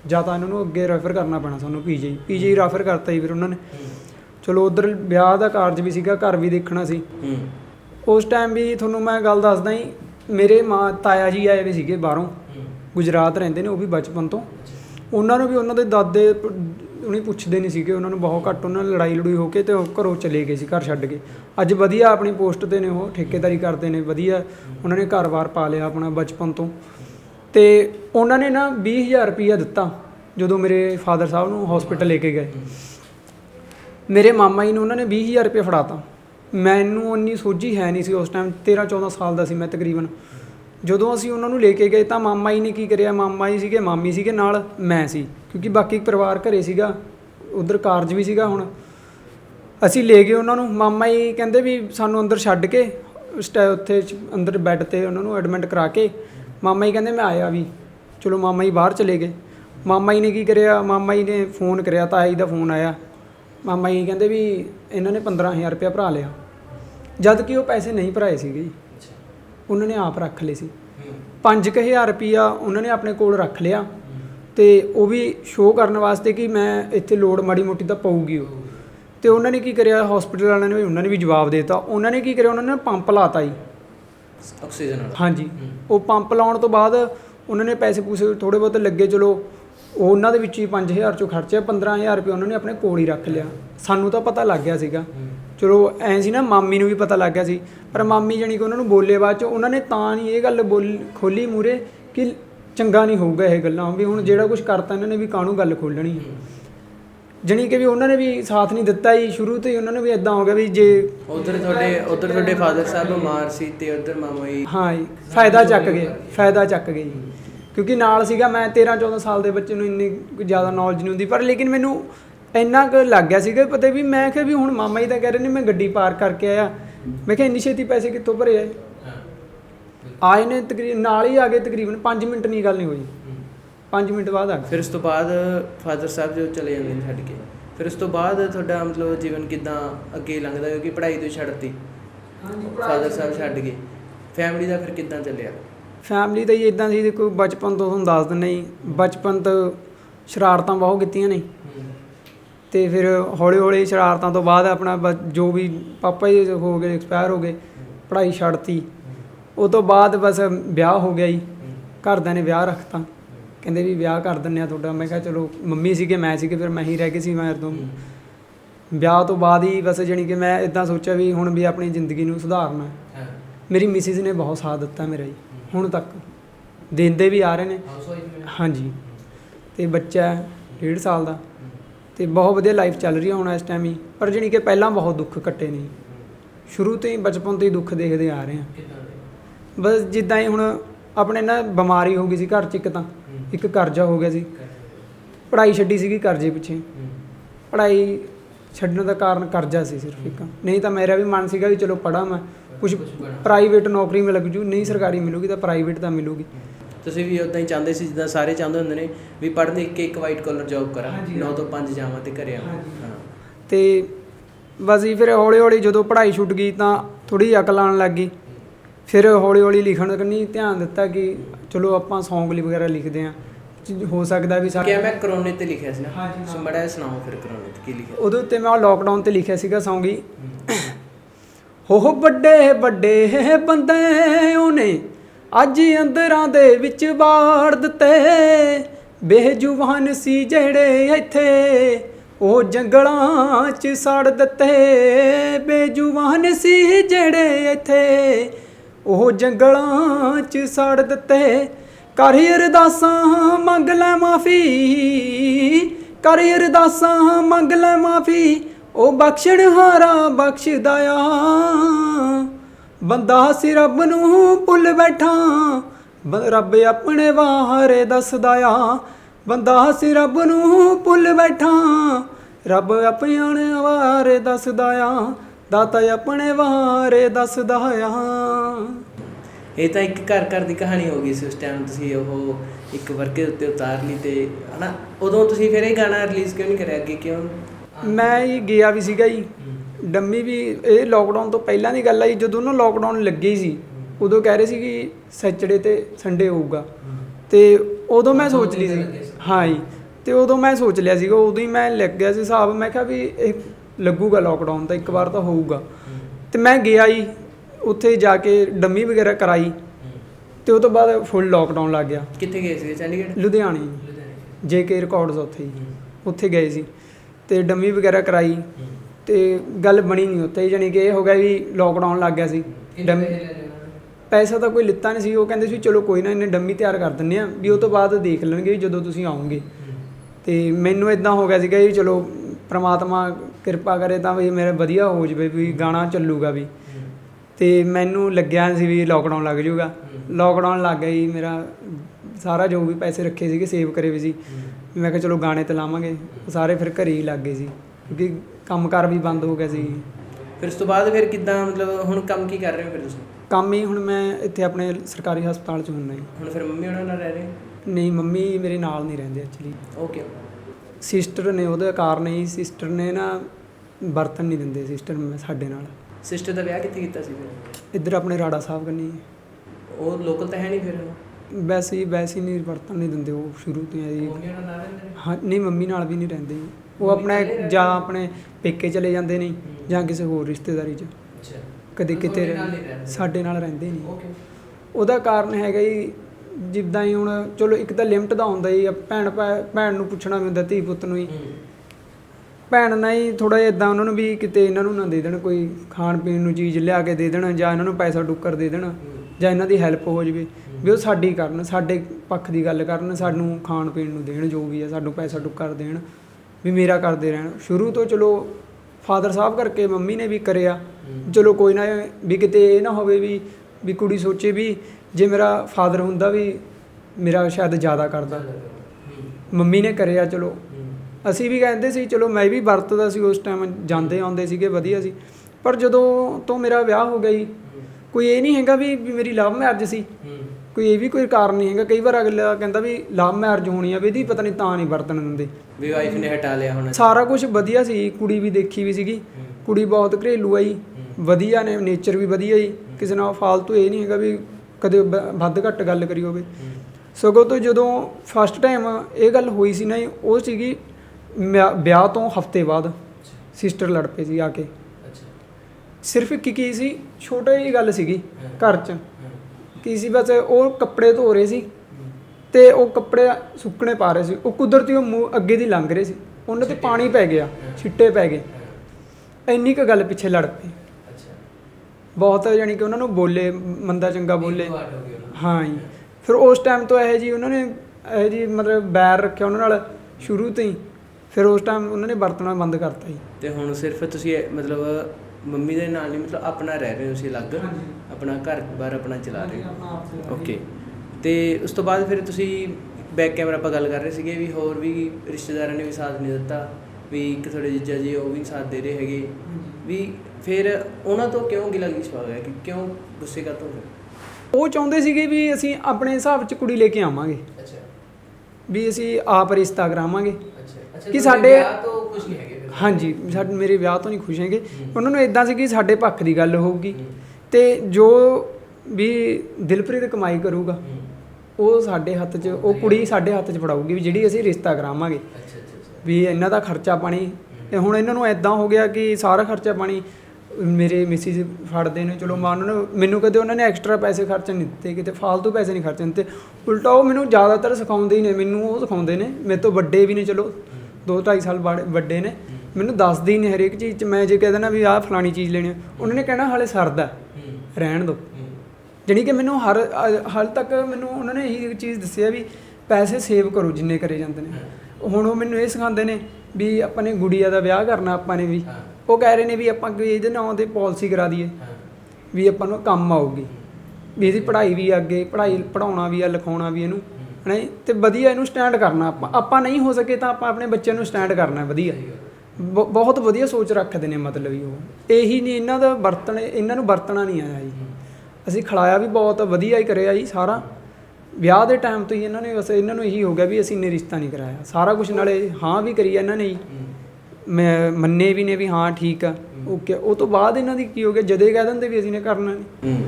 ਜਾਂ ਤਾਂ ਇਹਨਾਂ ਨੂੰ ਅੱਗੇ ਰੈਫਰ ਕਰਨਾ ਪੈਣਾ ਸਾਨੂੰ ਪੀਜੀ ਪੀਜੀ ਰੈਫਰ ਕਰਤਾ ਜੀ ਫਿਰ ਉਹਨਾਂ ਨੇ। ਚਲੋ ਉਧਰ ਵਿਆਹ ਦਾ ਕਾਰਜ ਵੀ ਸੀਗਾ ਘਰ ਵੀ ਦੇਖਣਾ ਸੀ। ਉਸ ਟਾਈਮ ਵੀ ਤੁਹਾਨੂੰ ਮੈਂ ਗੱਲ ਦੱਸਦਾ ਹੀ ਮੇਰੇ ਮਾਂ, ਤਾਇਆ ਜੀ ਆਏ ਵੀ ਸੀਗੇ ਬਾਹਰੋਂ, ਗੁਜਰਾਤ ਰਹਿੰਦੇ ਨੇ, ਉਹ ਵੀ ਬਚਪਨ ਤੋਂ। ਉਹਨਾਂ ਨੂੰ ਵੀ ਉਹਨਾਂ ਦੇ ਦਾਦੇ ਪ- ਪੁੱਛਦੇ ਨਹੀਂ ਸੀਗੇ, ਉਹਨਾਂ ਨੂੰ ਬਹੁਤ ਘੱਟ ਉਹਨਾਂ ਨਾਲ ਲੜਾਈ ਲੜੂਈ ਹੋ ਕੇ ਤੇ ਉਹ ਘਰੋਂ ਚਲੇ ਗਏ ਸੀ, ਘਰ ਛੱਡ ਕੇ। ਅੱਜ ਵਧੀਆ ਆਪਣੀ ਪੋਸਟ ਤੇ ਨੇ ਉਹ, ਠੇਕੇਦਾਰੀ ਕਰਦੇ ਨੇ, ਵਧੀਆ। ਉਹਨਾਂ ਨੇ ਘਰ-ਬਾਰ ਪਾ ਲਿਆ ਆਪਣਾ ਬਚਪਨ ਤੋਂ। ਤੇ ਉਹਨਾਂ ਨੇ ਨਾ 20000 ਰੁਪਈਆ ਦਿੱਤਾ, ਜਦੋਂ ਮੇਰੇ ਫਾਦਰ ਸਾਹਿਬ ਨੂੰ ਹਸਪੀਟਲ ਲੈ ਕੇ ਗਏ। ਮੇਰੇ ਮਾਮਾ ਜੀ ਨੂੰ ਉਹਨਾਂ ਨੇ 20000 ਰੁਪਏ ਫੜਾਤਾ। ਮੈਨੂੰ ਉਨੀ ਸੋਝੀ ਹੈ ਨਹੀਂ ਸੀ ਉਸ ਟਾਈਮ 13 14 ਸਾਲ ਦਾ ਸੀ ਮੈਂ ਤਕਰੀਬਨ। ਜਦੋਂ ਅਸੀਂ ਉਹਨਾਂ ਨੂੰ ਲੈ ਕੇ ਗਏ ਤਾਂ ਮਾਮਾ ਜੀ ਨੇ ਕੀ ਕਰਿਆ? ਮਾਮਾ ਜੀ ਸੀਗੇ, ਮਾਮੀ ਸੀਗੇ, ਨਾਲ ਮੈਂ ਸੀ। ਕਿਉਂਕਿ ਬਾਕੀ ਪਰਿਵਾਰ ਘਰੇ ਸੀਗਾ, ਉਧਰ ਕਾਰਜ ਵੀ ਸੀਗਾ ਹੁਣ। ਅਸੀਂ ਲੈ ਗਏ ਉਹਨਾਂ ਨੂੰ। ਮਾਮਾ ਜੀ ਕਹਿੰਦੇ ਵੀ ਸਾਨੂੰ ਅੰਦਰ ਛੱਡ ਕੇ, ਸਟੈ ਉੱਥੇ ਅੰਦਰ ਬੈੱਡ ਤੇ ਉਹਨਾਂ ਨੂੰ ਐਡਮਿਟ ਕਰਾ ਕੇ, ਮਾਮਾ ਜੀ ਕਹਿੰਦੇ ਮੈਂ ਆਇਆ ਵੀ। ਚਲੋ ਮਾਮਾ ਜੀ ਬਾਹਰ ਚਲੇ ਗਏ। ਮਾਮਾ ਜੀ ਨੇ ਕੀ ਕਰਿਆ? ਮਾਮਾ ਜੀ ਨੇ ਫੋਨ ਕਰਿਆ ਤਾਇਆ ਜੀ ਦਾ ਫੋਨ ਆਇਆ। ਮਾਮਾ ਜੀ ਕਹਿੰਦੇ ਵੀ ਇਹਨਾਂ ਨੇ 15000 ਰੁਪਇਆ ਭਰਾ ਲਿਆ। ਜਦ ਕਿ ਉਹ ਪੈਸੇ ਨਹੀਂ ਭਰਾਏ ਸੀਗੇ ਜੀ। ਉਹਨਾਂ ਨੇ ਆਪ ਰੱਖ ਲਏ ਸੀ। 5000 ਰੁਪਇਆ ਉਹਨਾਂ ਨੇ ਆਪਣੇ ਕੋਲ ਰੱਖ ਲਿਆ ਤੇ ਉਹ ਵੀ ਸ਼ੋਅ ਕਰਨ ਵਾਸਤੇ ਕਿ ਮੈਂ ਇੱਥੇ ਲੋੜ ਮਾੜੀ ਮੋਟੀ ਤਾਂ ਪਊਗੀ ਉਹ। ਤੇ ਉਹਨਾਂ ਨੇ ਕੀ ਕਰਿਆ ਹਸਪੀਟਲ ਵਾਲਿਆਂ ਨੇ ਵੀ ਉਹਨਾਂ ਨੇ ਵੀ ਜਵਾਬ ਦਿੱਤਾ। ਉਹਨਾਂ ਨੇ ਕੀ ਕਰਿਆ ਉਹਨਾਂ ਨੇ ਪੰਪ ਲਾਤਾ ਜੀ। ਆਕਸੀਜਨ ਵਾਲਾ। ਹਾਂਜੀ। ਉਹ ਪੰਪ ਲਾਉਣ ਤੋਂ ਬਾਅਦ ਉਹਨਾਂ ਨੇ ਪੈਸੇ ਪੂਸੇ ਥੋੜੇ ਬਹੁਤ ਲੱਗੇ ਚਲੋ ਉਹਨਾਂ ਦੇ ਵਿੱਚ ਹੀ 5000 ਚੋਂ ਖਰਚਿਆ 15000 ਰੁਪਏ ਉਹਨਾਂ ਨੇ ਆਪਣੇ ਕੋਲ ਹੀ ਰੱਖ ਲਿਆ। ਸਾਨੂੰ ਤਾਂ ਪਤਾ ਲੱਗ ਗਿਆ ਸੀਗਾ। ਚਲੋ ਐਂ ਸੀ ਨਾ ਮਾਮੀ ਨੂੰ ਵੀ ਪਤਾ ਲੱਗ ਗਿਆ ਸੀ। ਪਰ ਮਾਮੀ ਜਾਣੀ ਕਿ ਉਹਨਾਂ ਨੂੰ ਬੋਲੇ ਬਾਅਦ ਚ ਉਹਨਾਂ ਨੇ ਤਾਂ ਨਹੀਂ ਇਹ ਗੱਲ ਬੋਲ ਖੋਲੀ ਮੂਰੇ ਕਿ ਚੰਗਾ ਨਹੀਂ ਹੋਊਗਾ ਇਹ ਗੱਲਾਂ। ਵੀ ਹੁਣ ਜਿਹੜਾ ਕੁਝ ਕਰਤਾ ਇਹਨਾਂ ਨੇ ਵੀ ਕਾਹਨੂੰ ਗੱਲ ਖੋਲਣੀ ਹੈ ਜਾਣੀ ਕਿ ਵੀ ਉਹਨਾਂ ਨੇ ਵੀ ਸਾਥ ਨਹੀਂ ਦਿੱਤਾ ਹੀ ਸ਼ੁਰੂ ਤੋਂ ਹੀ ਉਹਨਾਂ ਨੇ ਵੀ ਇਦਾਂ ਹੋ ਗਿਆ ਵੀ ਜੇ ਉਧਰ ਤੁਹਾਡੇ ਉਧਰ ਤੁਹਾਡੇ ਫਾਦਰ ਸਾਹਿਬ ਬਿਮਾਰ ਸੀ ਤੇ ਉਧਰ ਮਾਮਾ ਜੀ ਹਾਂ ਜੀ ਫਾਇਦਾ ਚੱਕ ਗਏ ਫਾਇਦਾ ਚੱਕ ਗਏ ਜੀ। ਕਿਉਂਕਿ ਨਾਲ ਸੀਗਾ ਮੈਂ 13 14 ਸਾਲ ਦੇ ਬੱਚੇ ਨੂੰ ਇੰਨੀ ਜ਼ਿਆਦਾ ਨੌਲੇਜ ਨਹੀਂ ਹੁੰਦੀ ਪਰ ਲੇਕਿਨ ਮੈਨੂੰ ਇੰਨਾ ਕੁ ਲੱਗ ਗਿਆ ਸੀਗਾ ਪਤਾ ਵੀ ਮੈਂ ਕਿਹਾ ਵੀ ਹੁਣ ਮਾਮਾ ਜੀ ਤਾਂ ਕਹਿ ਰਹੇ ਨੇ ਮੈਂ ਗੱਡੀ ਪਾਰ ਕਰਕੇ ਆਇਆ। ਮੈਂ ਕਿਹਾ ਇੰਨੀ ਛੇਤੀ ਪੈਸੇ ਕਿੱਥੋਂ ਭਰੇ ਆਏ? ਆਏ ਨੇ ਤਕਰੀਬਨ ਨਾਲ ਹੀ ਆ ਗਏ ਤਕਰੀਬਨ 5 ਮਿੰਟ ਨਹੀਂ ਗੱਲ ਨਹੀਂ ਹੋਈ। 5 ਮਿੰਟ ਬਾਅਦ ਆ ਗਏ। ਫਿਰ ਉਸ ਤੋਂ ਬਾਅਦ ਫਾਦਰ ਸਾਹਿਬ ਜੋ ਚਲੇ ਜਾਂਦੇ ਨੇ ਛੱਡ ਕੇ ਫਿਰ ਉਸ ਤੋਂ ਬਾਅਦ ਤੁਹਾਡਾ ਮਤਲਬ ਜੀਵਨ ਕਿਦਾਂ ਅੱਗੇ ਲੰਘਦਾ? ਕਿਉਂਕਿ ਪੜ੍ਹਾਈ ਤੋਂ ਛੱਡਤੀ ਫਾਦਰ ਸਾਹਿਬ ਛੱਡ ਗਏ। ਫੈਮਿਲੀ ਦਾ ਫਿਰ ਕਿਦਾਂ ਚੱਲਿਆ? ਫੈਮਿਲੀ ਤਾਂ ਜੀ ਇਦਾਂ ਸੀ ਦੇਖੋ ਬਚਪਨ ਤੋਂ ਤੁਹਾਨੂੰ ਦੱਸ ਦਿੰਦਾ ਜੀ। ਬਚਪਨ ਤੋਂ ਸ਼ਰਾਰਤਾਂ ਬਹੁਤ ਕੀਤੀਆਂ ਨੇ। ਤੇ ਫਿਰ ਹੌਲੀ ਹੌਲੀ ਸ਼ਰਾਰਤਾਂ ਤੋਂ ਬਾਅਦ ਆਪਣਾ ਜੋ ਵੀ ਪਾਪਾ ਜੀ ਹੋ ਗਏ ਐਕਸਪਾਇਰ ਹੋ ਗਏ ਪੜ੍ਹਾਈ ਛੱਡਤੀ ਉਹ ਤੋਂ ਬਾਅਦ ਬਸ ਵਿਆਹ ਹੋ ਗਿਆ ਜੀ। ਘਰਦਿਆਂ ਨੇ ਵਿਆਹ ਰੱਖਤਾ। ਕਹਿੰਦੇ ਵੀ ਵਿਆਹ ਕਰ ਦਿੰਨੇ ਆ ਤੁਹਾਡਾ। ਮੈਂ ਕਿਹਾ ਚਲੋ ਮੰਮੀ ਸੀਗੇ ਮੈਂ ਸੀਗੇ ਫਿਰ ਮੈਂ ਹੀ ਰਹਿ ਗਈ ਸੀ ਮੈਂ ਤੋਂ ਵਿਆਹ ਤੋਂ ਬਾਅਦ ਹੀ ਬਸ ਜਾਣੀ ਕਿ ਮੈਂ ਇਦਾਂ ਸੋਚਿਆ ਵੀ ਹੁਣ ਵੀ ਆਪਣੀ ਜ਼ਿੰਦਗੀ ਨੂੰ ਸੁਧਾਰਨਾ। ਮੇਰੀ ਮਿਸਿਸ ਨੇ ਬਹੁਤ ਸਾਥ ਦਿੱਤਾ ਮੇਰਾ ਜੀ। ਹੁਣ ਤੱਕ। ਦਿੰਦੇ ਵੀ ਆ ਰਹੇ ਨੇ। ਹਾਂਜੀ। ਤੇ ਬੱਚਾ ਹੈ ਡੇਢ ਸਾਲ ਦਾ। ਤੇ ਬਹੁਤ ਵਧੀਆ ਲਾਈਫ ਚੱਲ ਰਹੀ ਹੈ ਹੁਣ ਇਸ ਟਾਈਮ ਹੀ। ਪਰ ਜਾਣੀ ਕਿ ਪਹਿਲਾਂ ਬਹੁਤ ਦੁੱਖ ਕੱਟੇ ਨੇ। ਸ਼ੁਰੂ ਤੋਂ ਹੀ ਬਚਪਨ ਤੋਂ ਹੀ ਦੁੱਖ ਦੇਖਦੇ ਆ ਰਹੇ ਹਾਂ ਬਸ ਜਿੱਦਾਂ ਹੀ ਹੁਣ ਆਪਣੇ ਨਾ ਬਿਮਾਰੀ ਹੋ ਗਈ ਸੀ ਘਰ 'ਚ ਇੱਕ ਤਾਂ। ਇੱਕ ਕਰਜ਼ਾ ਹੋ ਗਿਆ ਸੀ। ਪੜ੍ਹਾਈ ਛੱਡੀ ਸੀਗੀ ਕਰਜ਼ੇ ਪਿੱਛੇ। ਪੜ੍ਹਾਈ ਛੱਡਣ ਦਾ ਕਾਰਨ ਕਰਜ਼ਾ ਸੀ ਸਿਰਫ ਇੱਕ। ਨਹੀਂ ਤਾਂ ਮੇਰਾ ਵੀ ਮਨ ਸੀਗਾ ਵੀ ਚਲੋ ਪੜਾਂ ਮੈਂ। ਕੁਝ ਪ੍ਰਾਈਵੇਟ ਨੌਕਰੀ ਮਿਲ ਜੂ ਨਹੀਂ ਸਰਕਾਰੀ ਮਿਲੂਗੀ ਤਾਂ ਪ੍ਰਾਈਵੇਟ ਤਾਂ ਮਿਲੂਗੀ। ਤੁਸੀਂ ਵੀ ਉਦਾਂ ਹੀ ਚਾਹੁੰਦੇ ਸੀ ਜਿੱਦਾਂ ਸਾਰੇ ਚਾਹੁੰਦੇ ਹੁੰਦੇ ਨੇ ਵੀ ਪੜ੍ਹ ਲਿਖ ਕੇ ਇੱਕ ਵਾਈਟ ਕਾਲਰ ਜੌਬ ਕਰਾਂ 9 ਤੋਂ 5 ਜਾਵਾਂ ਤੇ ਘਰੇ ਆਵਾਂ। ਤੇ ਬਸ ਜੀ ਫਿਰ ਹੌਲੀ ਹੌਲੀ ਜਦੋਂ ਪੜ੍ਹਾਈ ਛੁੱਟ ਗਈ ਤਾਂ ਥੋੜੀ ਅਕਲ ਆਉਣ ਲੱਗ ਗਈ। ਫਿਰ ਹੌਲੀ ਹੌਲੀ ਲਿਖਣ ਕੰਨੀ ਧਿਆਨ ਦਿੱਤਾ ਕਿ ਚਲੋ ਆਪਾਂ ਸੌਂਗ ਵਗੈਰਾ ਲਿਖਦੇ ਹਾਂ। ਹੋ ਸਕਦਾ ਵੀ ਸਾਡੇ ਮੈਂ ਕਰੋਨੇ ਤੇ ਲਿਖਿਆ ਸੀ ਨਾ। ਸੋ ਮੜਾ ਸੁਣਾਓ ਫਿਰ ਕਰੋਨੇ ਤੇ ਕੀ ਲਿਖਿਆ? ਉਹਦੇ ਉੱਤੇ ਮੈਂ ਲੋਕਡਾਊਨ ਤੇ ਲਿਖਿਆ ਸੀਗਾ ਸੌਂਗ ਹੀ। ਉਹ ਵੱਡੇ ਵੱਡੇ ਬੰਦੇ ਉਹਨੇ ਅੱਜ ਅੰਦਰਾਂ ਦੇ ਵਿੱਚ ਬਾੜ ਦਿੱਤੇ। ਬੇਜੁਬਾਨ ਸੀ ਜਿਹੜੇ ਇੱਥੇ, ਉਹ ਜੰਗਲਾਂ 'ਚ ਸੜ ਦਿੱਤੇ। ਬੇਜੁਬਾਨ ਸੀ ਜਿਹੜੇ ਇੱਥੇ, ਉਹ ਜੰਗਲਾਂ 'ਚ ਸੜ ਦਿੱਤੇ। ਕਰ ਅਰਦਾਸਾਂ ਮੰਗ ਲੈ ਮਾਫੀ, ਕਰ ਅਰਦਾਸਾਂ ਮੰਗ ਲੈ ਮਾਫੀ। ਉਹ ਬਖਸ਼ਣ ਹਾਰਾ ਬਖਸ਼ਦਾ ਆ। ਬੰਦਾ ਸੀ ਰੱਬ ਨੂੰ ਭੁੱਲ ਬੈਠਾ। ਰੱਬ ਆਪਣੇ ਵਾਰੇ ਦੱਸਦਾ ਆ। ਬੰਦਾ ਸੀ ਰੱਬ ਨੂੰ ਭੁੱਲ ਬੈਠਾ। ਰੱਬ ਆਪਣੇ ਵਾਰੇ ਦੱਸਦਾ ਆ। ਦਾਤਾ ਆਪਣੇ ਵਾਰੇ ਦੱਸਦਾ ਆ। ਇਹ ਤਾਂ ਇੱਕ ਘਰ ਘਰ ਦੀ ਕਹਾਣੀ ਹੋ ਗਈ ਸੀ ਉਸ ਟਾਈਮ ਤੁਸੀਂ ਉਹ ਇੱਕ ਵਰਕੇ ਉੱਤੇ ਉਤਾਰ ਲਈ ਤੇ, ਹਨਾ? ਉਦੋਂ ਤੁਸੀਂ ਫਿਰ ਇਹ ਗਾਣਾ ਰਿਲੀਜ਼ ਕਿਉਂ ਨਹੀਂ ਕਰਿਆ ਅੱਗੇ? ਕਿਉਂ? ਮੈਂ ਹੀ ਗਿਆ ਵੀ ਸੀਗਾ ਜੀ। ਡੰਮੀ ਵੀ ਇਹ ਲੋਕਡਾਊਨ ਤੋਂ ਪਹਿਲਾਂ ਦੀ ਗੱਲ ਆ ਜੀ ਜਦੋਂ ਨਾ ਲੋਕਡਾਊਨ ਲੱਗੀ ਸੀ ਉਦੋਂ ਕਹਿ ਰਹੇ ਸੀ ਕਿ ਸੈਚਰਡੇ ਤੇ ਸੰਡੇ ਹੋਊਗਾ। ਤੇ ਉਦੋਂ ਮੈਂ ਸੋਚ ਲਈ ਸੀ। ਹਾਂ ਜੀ ਤੇ ਉਦੋਂ ਮੈਂ ਸੋਚ ਲਿਆ ਸੀਗਾ ਉਦੋਂ ਹੀ ਮੈਂ ਲੱਗ ਗਿਆ ਸੀ ਹਿਸਾਬ। ਮੈਂ ਕਿਹਾ ਵੀ ਇਹ ਲੱਗੂਗਾ ਲੋਕਡਾਊਨ ਤਾਂ ਇੱਕ ਵਾਰ ਤਾਂ ਹੋਊਗਾ। ਤੇ ਮੈਂ ਗਿਆ ਜੀ ਉੱਥੇ ਜਾ ਕੇ ਡੰਮੀ ਵਗੈਰਾ ਕਰਾਈ। ਤੇ ਉਹ ਤੋਂ ਬਾਅਦ ਫੁੱਲ ਲੋਕਡਾਊਨ ਲੱਗ ਗਿਆ। ਕਿੱਥੇ ਗਏ ਸੀ ਚੰਡੀਗੜ੍ਹ? ਲੁਧਿਆਣੇ ਜੇ। ਕੇ ਰਿਕਾਰਡਸ ਉੱਥੇ ਹੀ। ਉੱਥੇ ਗਏ ਸੀ। ਤੇ ਡੰਮੀ ਵਗੈਰਾ ਕਰਾਈ ਤੇ ਗੱਲ ਬਣੀ ਨਹੀਂ ਉੱਥੇ ਜਾਨੀ ਕਿ ਇਹ ਹੋ ਗਿਆ ਵੀ ਲੋਕਡਾਊਨ ਲੱਗ ਗਿਆ ਸੀ। ਡੰਮੀ ਪੈਸਾ ਤਾਂ ਕੋਈ ਲਿੱਤਾ ਨਹੀਂ ਸੀ ਉਹ ਕਹਿੰਦੇ ਸੀ ਚਲੋ ਕੋਈ ਨਾ ਇਹਨੇ ਡੰਮੀ ਤਿਆਰ ਕਰ ਦਿੰਨੇ ਆ ਵੀ ਉਹ ਤੋਂ ਬਾਅਦ ਦੇਖ ਲੈਣਗੇ ਵੀ ਜਦੋਂ ਤੁਸੀਂ ਆਓਗੇ। ਤੇ ਮੈਨੂੰ ਇਦਾਂ ਹੋ ਗਿਆ ਸੀਗਾ ਵੀ ਚਲੋ ਪ੍ਰਮਾਤਮਾ ਕਿਰਪਾ ਕਰੇ ਤਾਂ ਵੀ ਮੇਰਾ ਵਧੀਆ ਹੋ ਜਵੇ ਵੀ ਗਾਣਾ ਚੱਲੂਗਾ ਵੀ। ਤੇ ਮੈਨੂੰ ਲੱਗਿਆ ਸੀ ਵੀ ਲੋਕਡਾਊਨ ਲੱਗ ਜਾਊਗਾ। ਲੋਕਡਾਊਨ ਲੱਗ ਗਿਆ ਜੀ ਮੇਰਾ ਸਾਰਾ ਜੋ ਵੀ ਪੈਸੇ ਰੱਖੇ ਸੀਗੇ ਸੇਵ ਕਰੇ ਵੀ ਸੀ। ਮੈਂ ਕਿਹਾ ਚਲੋ ਗਾਣੇ ਤੇ ਲਾਵਾਂਗੇ। ਸਾਰੇ ਫਿਰ ਘਰੇ ਹੀ ਲੱਗ ਗਏ ਸੀ ਕਿਉਂਕਿ ਕੰਮਕਾਰ ਵੀ ਬੰਦ ਹੋ ਗਿਆ ਸੀ। ਫਿਰ ਉਸ ਤੋਂ ਬਾਅਦ ਫਿਰ ਕਿੱਦਾਂ ਮਤਲਬ ਹੁਣ ਕੰਮ ਕੀ ਕਰ ਰਹੇ ਹੋ ਫਿਰ ਤੁਸੀਂ? ਕੰਮ ਹੀ ਹੁਣ ਮੈਂ ਇੱਥੇ ਆਪਣੇ ਸਰਕਾਰੀ ਹਸਪਤਾਲ 'ਚ ਹੁੰਨਾ ਹੁਣ ਫਿਰ ਮੰਮੀ ਉਹਨਾਂ ਨਾਲ ਰਹਿ ਰਹੇ? ਨਹੀਂ ਮੰਮੀ ਮੇਰੇ ਨਾਲ ਨਹੀਂ ਰਹਿੰਦੇ ਐਕਚੁਅਲੀ ਓਕੇ ਸਿਸਟਰ ਨੇ ਉਹਦੇ ਕਾਰਨ ਹੀ ਸਿਸਟਰ ਨੇ ਨਾ ਬਰਤਨ ਨਹੀਂ ਦਿੰਦੇ ਸਿਸਟਰ ਸਾਡੇ ਨਾਲ। ਸਿਸਟਰ ਦਾ ਵਿਆਹ ਕਿੱਥੇ ਕੀਤਾ ਸੀ ਫਿਰ? ਇੱਧਰ ਆਪਣੇ ਰਾੜਾ ਸਾਹਿਬ ਕੰਨੀ। ਉਹ ਲੋਕਲ ਤਾਂ ਹੈ ਨਹੀਂ ਫਿਰ ਵੈਸੇ ਹੀ ਵੈਸੇ ਹੀ ਨਹੀਂ ਬਰਤਨ ਨਹੀਂ ਦਿੰਦੇ ਉਹ ਸ਼ੁਰੂ ਤੋਂ ਹੀ ਹਾਂ ਨਹੀਂ ਮੰਮੀ ਨਾਲ ਵੀ ਨਹੀਂ ਰਹਿੰਦੇ। ਉਹ ਆਪਣੇ ਜਾਂ ਆਪਣੇ ਪੇਕੇ ਚਲੇ ਜਾਂਦੇ ਨੇ ਜਾਂ ਕਿਸੇ ਹੋਰ ਰਿਸ਼ਤੇਦਾਰੀ 'ਚ। ਅੱਛਾ। ਕਦੇ ਕਿਤੇ? ਸਾਡੇ ਨਾਲ ਰਹਿੰਦੇ ਨਹੀਂ ਉਹਦਾ ਕਾਰਨ ਹੈਗਾ ਜੀ ਜਿੱਦਾਂ ਹੀ ਹੁਣ ਚਲੋ ਇੱਕ ਤਾਂ ਲਿਮਟ ਦਾ ਹੁੰਦਾ ਜੀ ਭੈਣ ਭੈਣ ਨੂੰ ਪੁੱਛਣਾ ਵੀ ਹੁੰਦਾ ਧੀ ਪੁੱਤ ਨੂੰ ਹੀ। ਭੈਣ ਨਾਲ ਹੀ ਥੋੜਾ ਜਿਹਾ ਇਦਾਂ ਉਹਨਾਂ ਨੂੰ ਵੀ ਕਿਤੇ ਇਹਨਾਂ ਨੂੰ ਨਾ ਦੇ ਦੇਣ ਕੋਈ ਖਾਣ ਪੀਣ ਨੂੰ ਚੀਜ਼ ਲਿਆ ਕੇ ਦੇ ਦੇਣ ਜਾਂ ਇਹਨਾਂ ਨੂੰ ਪੈਸਾ ਟੁੱਕਰ ਦੇ ਦੇਣ ਜਾਂ ਇਹਨਾਂ ਦੀ ਹੈਲਪ ਹੋ ਜਵੇ। ਵੀ ਉਹ ਸਾਡੀ ਕਰਨ ਸਾਡੇ ਪੱਖ ਦੀ ਗੱਲ ਕਰਨ ਸਾਨੂੰ ਖਾਣ ਪੀਣ ਨੂੰ ਦੇਣ ਜੋ ਵੀ ਹੈ ਸਾਨੂੰ ਪੈਸਾ ਟੁੱਕਰ ਦੇਣ ਵੀ ਮੇਰਾ ਕਰਦੇ ਰਹਿਣ। ਸ਼ੁਰੂ ਤੋਂ ਚਲੋ ਫਾਦਰ ਸਾਹਿਬ ਕਰਕੇ ਮੰਮੀ ਨੇ ਵੀ ਕਰਿਆ। ਚਲੋ ਕੋਈ ਨਾ ਵੀ ਕਿਤੇ ਇਹ ਨਾ ਹੋਵੇ ਵੀ ਵੀ ਕੁੜੀ ਸੋਚੇ ਵੀ ਜੇ ਮੇਰਾ ਫਾਦਰ ਹੁੰਦਾ ਵੀ ਮੇਰਾ ਸ਼ਾਇਦ ਜ਼ਿਆਦਾ ਕਰਦਾ। ਮੰਮੀ ਨੇ ਕਰਿਆ ਚਲੋ। ਅਸੀਂ ਵੀ ਕਹਿੰਦੇ ਸੀ ਚਲੋ ਮੈਂ ਵੀ ਵਰਤਦਾ ਸੀ ਉਸ ਟਾਈਮ ਜਾਂਦੇ ਆਉਂਦੇ ਸੀਗੇ ਵਧੀਆ ਸੀ। ਪਰ ਜਦੋਂ ਤੋਂ ਮੇਰਾ ਵਿਆਹ ਹੋ ਗਿਆ ਕੋਈ ਇਹ ਨਹੀਂ ਹੈਗਾ ਵੀ ਵੀ ਮੇਰੀ ਲਵ ਮੈਰਿਜ ਸੀ। ਕੋਈ ਇਹ ਵੀ ਕੋਈ ਕਾਰਨ ਨਹੀਂ ਹੈਗਾ। ਕਈ ਵਾਰ ਅਗਲਾ ਕਹਿੰਦਾ ਵੀ ਲਵ ਮੈਰਿਜ ਹੋਣੀ ਆ ਵੀ ਇਹਦੀ ਪਤਾ ਨਹੀਂ ਤਾਂ ਨਹੀਂ ਵਰਤਣ ਦਿੰਦੇ। ਵੀ ਵਾਈਫ ਨੇ ਹਟਾ ਲਿਆ ਹੁਣ। ਸਾਰਾ ਕੁਝ ਵਧੀਆ ਸੀ ਕੁੜੀ ਵੀ ਦੇਖੀ ਵੀ ਸੀਗੀ। ਕੁੜੀ ਬਹੁਤ ਘਰੇਲੂ ਆ ਜੀ ਵਧੀਆ ਨੇ ਨੇਚਰ ਵੀ ਵਧੀਆ ਜੀ ਕਿਸੇ ਨਾਲ ਫਾਲਤੂ ਇਹ ਨਹੀਂ ਹੈਗਾ ਵੀ ਕਦੇ ਵੱਧ ਘੱਟ ਗੱਲ ਕਰੀ ਹੋਵੇ। ਸਗੋਂ ਤੋਂ ਜਦੋਂ ਫਸਟ ਟਾਈਮ ਇਹ ਗੱਲ ਹੋਈ ਸੀ ਨਾ ਜੀ, ਉਹ ਸੀਗੀ ਵਿਆਹ ਤੋਂ ਹਫ਼ਤੇ ਬਾਅਦ ਸਿਸਟਰ ਲੜ ਪਏ ਸੀ ਆ ਕੇ। ਸਿਰਫ ਇੱਕ ਕੀ ਸੀ ਛੋਟੀ ਜਿਹੀ ਗੱਲ ਸੀਗੀ ਘਰ 'ਚ। ਕੀ ਸੀ ਬਸ ਉਹ ਕੱਪੜੇ ਧੋ ਰਹੇ ਸੀ ਤੇ ਉਹ ਕੱਪੜੇ ਸੁੱਕਣੇ ਪਾ ਰਹੇ ਸੀ। ਉਹ ਕੁਦਰਤੀ ਉਹ ਮੂੰਹ ਅੱਗੇ ਦੀ ਲੰਘ ਰਹੇ ਸੀ। ਉਹਨਾਂ ਤੇ ਪਾਣੀ ਪੈ ਗਿਆ ਛਿੱਟੇ ਪੈ ਗਏ। ਇੰਨੀ ਕੁ ਗੱਲ ਪਿੱਛੇ ਲੜ ਅੱਛਾ। ਬਹੁਤ ਯਾਨੀ ਕਿ ਉਹਨਾਂ ਨੂੰ ਬੋਲੇ ਮੰਦਾ ਚੰਗਾ ਬੋਲੇ। ਹੋ ਜੀ। ਫਿਰ ਉਸ ਟਾਈਮ ਤੋਂ ਇਹ ਜੀ ਉਹਨਾਂ ਨੇ ਇਹ ਜੀ ਮਤਲਬ ਬੈਰ ਰੱਖਿਆ ਉਹਨਾਂ ਨਾਲ ਸ਼ੁਰੂ ਤੋਂ ਹੀ। ਫਿਰ ਉਸ ਟਾਈਮ ਉਹਨਾਂ ਨੇ ਵਰਤਣਾ ਬੰਦ ਕਰਤਾ ਜੀ। ਤੇ ਹੁਣ ਸਿਰਫ ਤੁਸੀਂ ਮਤਲਬ ਮੰਮੀ ਦੇ ਨਾਲ ਨਹੀਂ ਮਤਲਬ ਆਪਣਾ ਰਹਿ ਰਹੇ ਹੋ ਤੁਸੀਂ ਅਲੱਗ ਆਪਣਾ ਘਰ ਬਾਰ ਆਪਣਾ ਚਲਾ ਰਹੇ ਹੋ। ਓਕੇ ਤੇ ਉਸ ਤੋਂ ਬਾਅਦ ਫਿਰ ਤੁਸੀਂ ਬੈਕ ਕੈਮਰਾ ਆਪਾਂ ਗੱਲ ਕਰ ਰਹੇ ਸੀਗੇ ਵੀ ਹੋਰ ਵੀ ਰਿਸ਼ਤੇਦਾਰਾਂ ਨੇ ਵੀ ਸਾਥ ਨਹੀਂ ਦਿੱਤਾ ਵੀ ਇੱਕ ਤੁਹਾਡੇ ਜੀਜਾ ਜੀ ਉਹ ਵੀ ਨੀ ਸਾਥ ਦੇ ਰਹੇ ਹੈਗੇ। ਵੀ ਫਿਰ ਉਹਨਾਂ ਤੋਂ ਕਿਉਂ ਗਿਲਾ ਗਿਸ਼ਵਾ ਗਿਆ ਕਿ ਕਿਉਂ ਗੁੱਸੇ ਕਰ ਤੋਂ ਉਹ ਚਾਹੁੰਦੇ ਸੀਗੇ ਵੀ ਅਸੀਂ ਆਪਣੇ ਹਿਸਾਬ 'ਚ ਕੁੜੀ ਲੈ ਕੇ ਆਵਾਂਗੇ। ਅੱਛਾ। ਵੀ ਅਸੀਂ ਆਪ ਰਿਸ਼ਤਾ ਕਰਾਵਾਂਗੇ। ਅੱਛਾ। ਅੱਛਾ ਕਿ ਸਾਡੇ- ਵਿਆਹ ਤੋਂ ਖੁਸ਼ ਨਹੀਂ ਹੈਗੇ। ਹਾਂਜੀ ਸਾਡੇ ਮੇਰੇ ਵਿਆਹ ਤੋਂ ਨਹੀਂ ਖੁਸ਼ ਹੈਗੇ। ਉਹਨਾਂ ਨੂੰ ਇਦਾਂ ਸੀ ਕਿ ਸਾਡੇ ਪੱਖ ਦੀ ਗੱਲ ਹੋਊਗੀ। ਤੇ ਜੋ ਵੀ ਦਿਲਪ੍ਰੀਤ ਕਮਾਈ ਕਰੂਗਾ ਉਹ ਸਾਡੇ ਹੱਥ 'ਚ ਉਹ ਕੁੜੀ ਸਾਡੇ ਹੱਥ 'ਚ ਫੜਾਊਗੀ ਵੀ ਜਿਹੜੀ ਅਸੀਂ ਰਿਸ਼ਤਾ ਕਰਾਵਾਂਗੇ। ਵੀ ਇਹਨਾਂ ਦਾ ਖਰਚਾ ਪਾਣੀ। ਤੇ ਹੁਣ ਇਹਨਾਂ ਨੂੰ ਐਦਾਂ ਹੋ ਗਿਆ ਕਿ ਸਾਰਾ ਖਰਚਾ ਪਾਣੀ ਮੇਰੇ ਮਿਸਿਸ ਫੜਦੇ ਨੇ। ਚਲੋ ਮੈਂ ਉਹਨਾਂ ਨੂੰ ਮੈਨੂੰ ਕਦੇ ਉਹਨਾਂ ਨੇ ਐਕਸਟਰਾ ਪੈਸੇ ਖਰਚਣ ਨਹੀਂ ਦਿੱਤੇ ਕਿਤੇ ਫालतू ਪੈਸੇ ਨਹੀਂ ਖਰਚਣ ਦਿੱਤੇ। ਉਲਟਾ ਉਹ ਮੈਨੂੰ ਜ਼ਿਆਦਾਤਰ ਸਿਖਾਉਂਦੇ ਹੀ ਨੇ ਮੈਨੂੰ ਉਹ ਸਿਖਾਉਂਦੇ ਨੇ। ਮੇਰੇ ਤੋਂ ਵੱਡੇ ਵੀ ਨੇ ਚਲੋ 2.5 ਸਾਲ ਵੱਡੇ ਨੇ। ਮੈਨੂੰ ਦੱਸਦੇ ਹੀ ਨੇ ਹਰੇਕ ਚੀਜ਼ 'ਚ। ਮੈਂ ਜੇ ਕਹਿ ਦੇਣਾ ਵੀ ਆਹ ਫਲਾਣੀ ਚੀਜ਼ ਲੈਣੀ ਆ, ਉਹਨਾਂ ਨੇ ਕਹਿਣਾ ਹਾਲੇ ਸਰਦਾ ਰਹਿਣ ਦਿਓ ਹੂੰ। ਜਾਣੀ ਕਿ ਮੈਨੂੰ ਹਰ ਹਾਲ ਤੱਕ ਮੈਨੂੰ ਉਹਨਾਂ ਨੇ ਇਹੀ ਚੀਜ਼ ਦੱਸਿਆ ਵੀ ਪੈਸੇ ਸੇਵ ਕਰੋ ਜਿੰਨੇ ਕਰੇ ਜਾਂਦੇ ਨੇ। ਹੁਣ ਉਹ ਮੈਨੂੰ ਇਹ ਸਿਖਾਉਂਦੇ ਨੇ ਵੀ ਆਪਾਂ ਨੇ ਗੁੜੀਆ ਦਾ ਵਿਆਹ ਕਰਨਾ ਆਪਾਂ ਨੇ ਵੀ। ਉਹ ਕਹਿ ਰਹੇ ਨੇ ਵੀ ਆਪਾਂ ਇਹਦੇ ਨਾਂ ਤੇ ਪਾਲਿਸੀ ਕਰਾ ਦਈਏ। ਵੀ ਆਪਾਂ ਨੂੰ ਕੰਮ ਆਊਗੀ। ਵੀ ਇਹਦੀ ਪੜ੍ਹਾਈ ਵੀ ਅੱਗੇ ਪੜ੍ਹਾਈ ਪੜਾਉਣਾ ਵੀ ਆ ਲਿਖਾਉਣਾ ਵੀ ਇਹਨੂੰ। ਨਹੀਂ ਤੇ ਵਧੀਆ ਇਹਨੂੰ ਸਟੈਂਡ ਕਰਨਾ ਆਪਾਂ। ਆਪਾਂ ਨਹੀਂ ਹੋ ਸਕੇ ਤਾਂ ਆਪਾਂ ਆਪਣੇ ਬੱਚਿਆਂ ਨੂੰ ਸਟੈਂਡ ਕਰਨਾ ਵਧੀਆ। ਬਹੁਤ ਵਧੀਆ ਸੋਚ ਰੱਖਦੇ ਨੇ ਮਤਲਬ ਹੀ ਉਹ। ਇਹੀ ਨਹੀਂ, ਇਹਨਾਂ ਦਾ ਵਰਤਣ, ਇਹਨਾਂ ਨੂੰ ਵਰਤਣਾ ਨਹੀਂ ਆਇਆ ਜੀ। ਅਸੀਂ ਖਿਲਾਇਆ ਵੀ ਬਹੁਤ, ਵਧੀਆ ਹੀ ਕਰਿਆ ਜੀ ਸਾਰਾ। ਵਿਆਹ ਦੇ ਟਾਈਮ ਤੋਂ ਹੀ ਇਹਨਾਂ ਨੇ ਬਸ ਇਹਨਾਂ ਨੂੰ ਇਹੀ ਹੋ ਗਿਆ ਵੀ ਅਸੀਂ ਨੇ ਰਿਸ਼ਤਾ ਨਹੀਂ ਕਰਾਇਆ। ਸਾਰਾ ਕੁਝ ਨਾਲੇ ਹਾਂ ਵੀ ਕਰੀ ਇਹਨਾਂ ਨੇ ਜੀ ਮੈਂ ਮੰਨੇ ਵੀ ਨੇ ਵੀ ਹਾਂ ਠੀਕ ਆ। ਓਕੇ, ਉਹ ਤੋਂ ਬਾਅਦ ਇਹਨਾਂ ਦੀ ਕੀ ਹੋ ਗਿਆ? ਜਦੇ ਕਹਿ ਦਿੰਦੇ ਵੀ ਅਸੀਂ ਨੇ ਕਰਨਾ ਨਹੀਂ।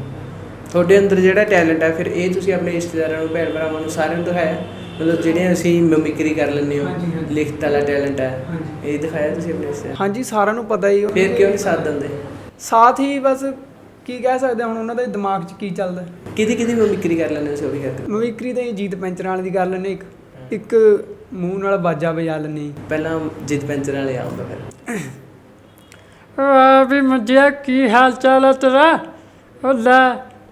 ਤੁਹਾਡੇ ਅੰਦਰ ਜਿਹੜਾ ਟੈਲੈਂਟ ਹੈ ਫਿਰ ਇਹ ਤੁਸੀਂ ਆਪਣੇ ਰਿਸ਼ਤੇਦਾਰਾਂ ਨੂੰ ਭੈਣ ਭਰਾਵਾਂ ਨੂੰ ਸਾਰਿਆਂ ਨੂੰ ਦਿਖਾਇਆ? ਮਤਲਬ ਜਿਹੜੀਆਂ ਅਸੀਂ ਮਿਮਿਕਰੀ ਕਰ ਲੈਂਦੇ ਹੋ ਹਾਂਜੀ, ਹਾਂਜੀ। ਲਿਖਤ ਵਾਲਾ ਟੈਲੈਂਟ ਹੈ ਹਾਂਜੀ। ਇਹ ਦਿਖਾਇਆ ਤੁਸੀਂ ਆਪਣੇ ਰਿਸ਼ਤੇਦਾਰਾਂ ਹਾਂਜੀ ਸਾਰਿਆਂ ਨੂੰ ਪਤਾ ਹੀ ਫਿਰ ਕਿਉਂ ਨਹੀਂ ਸਾਥ ਦਿੰਦੇ? ਸਾਥ ਹੀ ਬਸ ਕੀ ਕਹਿ ਸਕਦੇ ਹਾਂ ਹੁਣ ਉਹਨਾਂ ਦੇ ਦਿਮਾਗ 'ਚ ਕੀ ਚੱਲਦਾ ਕਿਹਦੀ ਕਿਹਦੀ ਮਿਮਿਕਰੀ ਕਰ ਲੈਂਦੇ ਹੋ ਤੁਸੀਂ ਉਹ ਵੀ ਕਰਦੇ ਮਮਿਕਰੀ ਤਾਂ ਜੀਤ ਪੈਂਚਰਾਂ ਵਾਲੀ ਦੀ ਕਰ ਲੈਂਦੇ ਇੱਕ। ਇੱਕ ਮੂੰਹ ਨਾਲ ਬਾਜਾ ਵਜਾ ਲੈਂਦੇ ਪਹਿਲਾਂ ਜਿੱਤ ਪੈਂਚਰ ਵਾਲੇ ਆਉਂਦਾ ਫਿਰ। ਆ ਵੀ ਮੁੰਡਿਆ ਕੀ ਹਾਲ ਚਾਲ ਹੈ ਤੇਰਾ? ਉਹ ਲੈ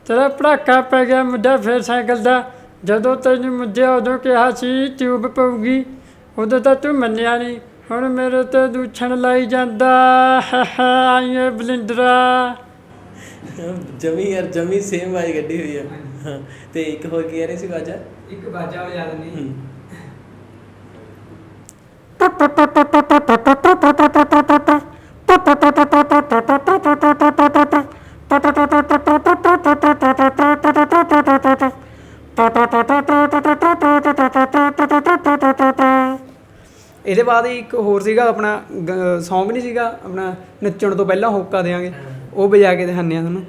ਤੇਰਾ ਪੜਾਕਾ ਪੈ ਗਿਆ ਮੁੰਡਾ ਫੇਰ ਸਾਈਕਲ ਦਾ। ਜਦੋਂ ਤੈਨੂੰ ਮੁੰਡਿਆ ਉਦੋਂ ਕਿਹਾ ਸੀ ਟਿਊਬ ਪਊਗੀ ਉਦੋਂ ਤਾਂ ਤੂੰ ਮੰਨਿਆ ਨਹੀਂ ਹੁਣ ਮੇਰੇ ਤੇ ਦੂਛਣ ਲਾਈ ਜਾਂਦਾ ਆਈਏ ਬਲਿੰਦਰਾ ਜਮੀ ਯਾਰ ਜਮੀ ਸੇਮ ਵਾਈ ਗੱਡੀ ਹੋਈ ਆ ਹਾਂ, ਤੇ ਇੱਕ ਹੋਰ ਕੀ ਕਹਿ ਰਹੇ ਸੀ ਬਾਜਾ ਇੱਕ ਬਾਜਾ ਵਜਾ ਲੈਂਦੇ ਇਹਦੇ ਬਾਅਦ ਇੱਕ ਹੋਰ ਸੀਗਾ, ਆਪਣਾ Song ਨਹੀਂ ਸੀਗਾ, ਆਪਣਾ ਨੱਚਣ ਤੋਂ ਪਹਿਲਾਂ ਹੋਕਾ ਦੇਾਂਗੇ ਉਹ ਵਜਾ ਕੇ ਦਿਖਾਉਂਦੇ ਆ ਤੁਹਾਨੂੰ।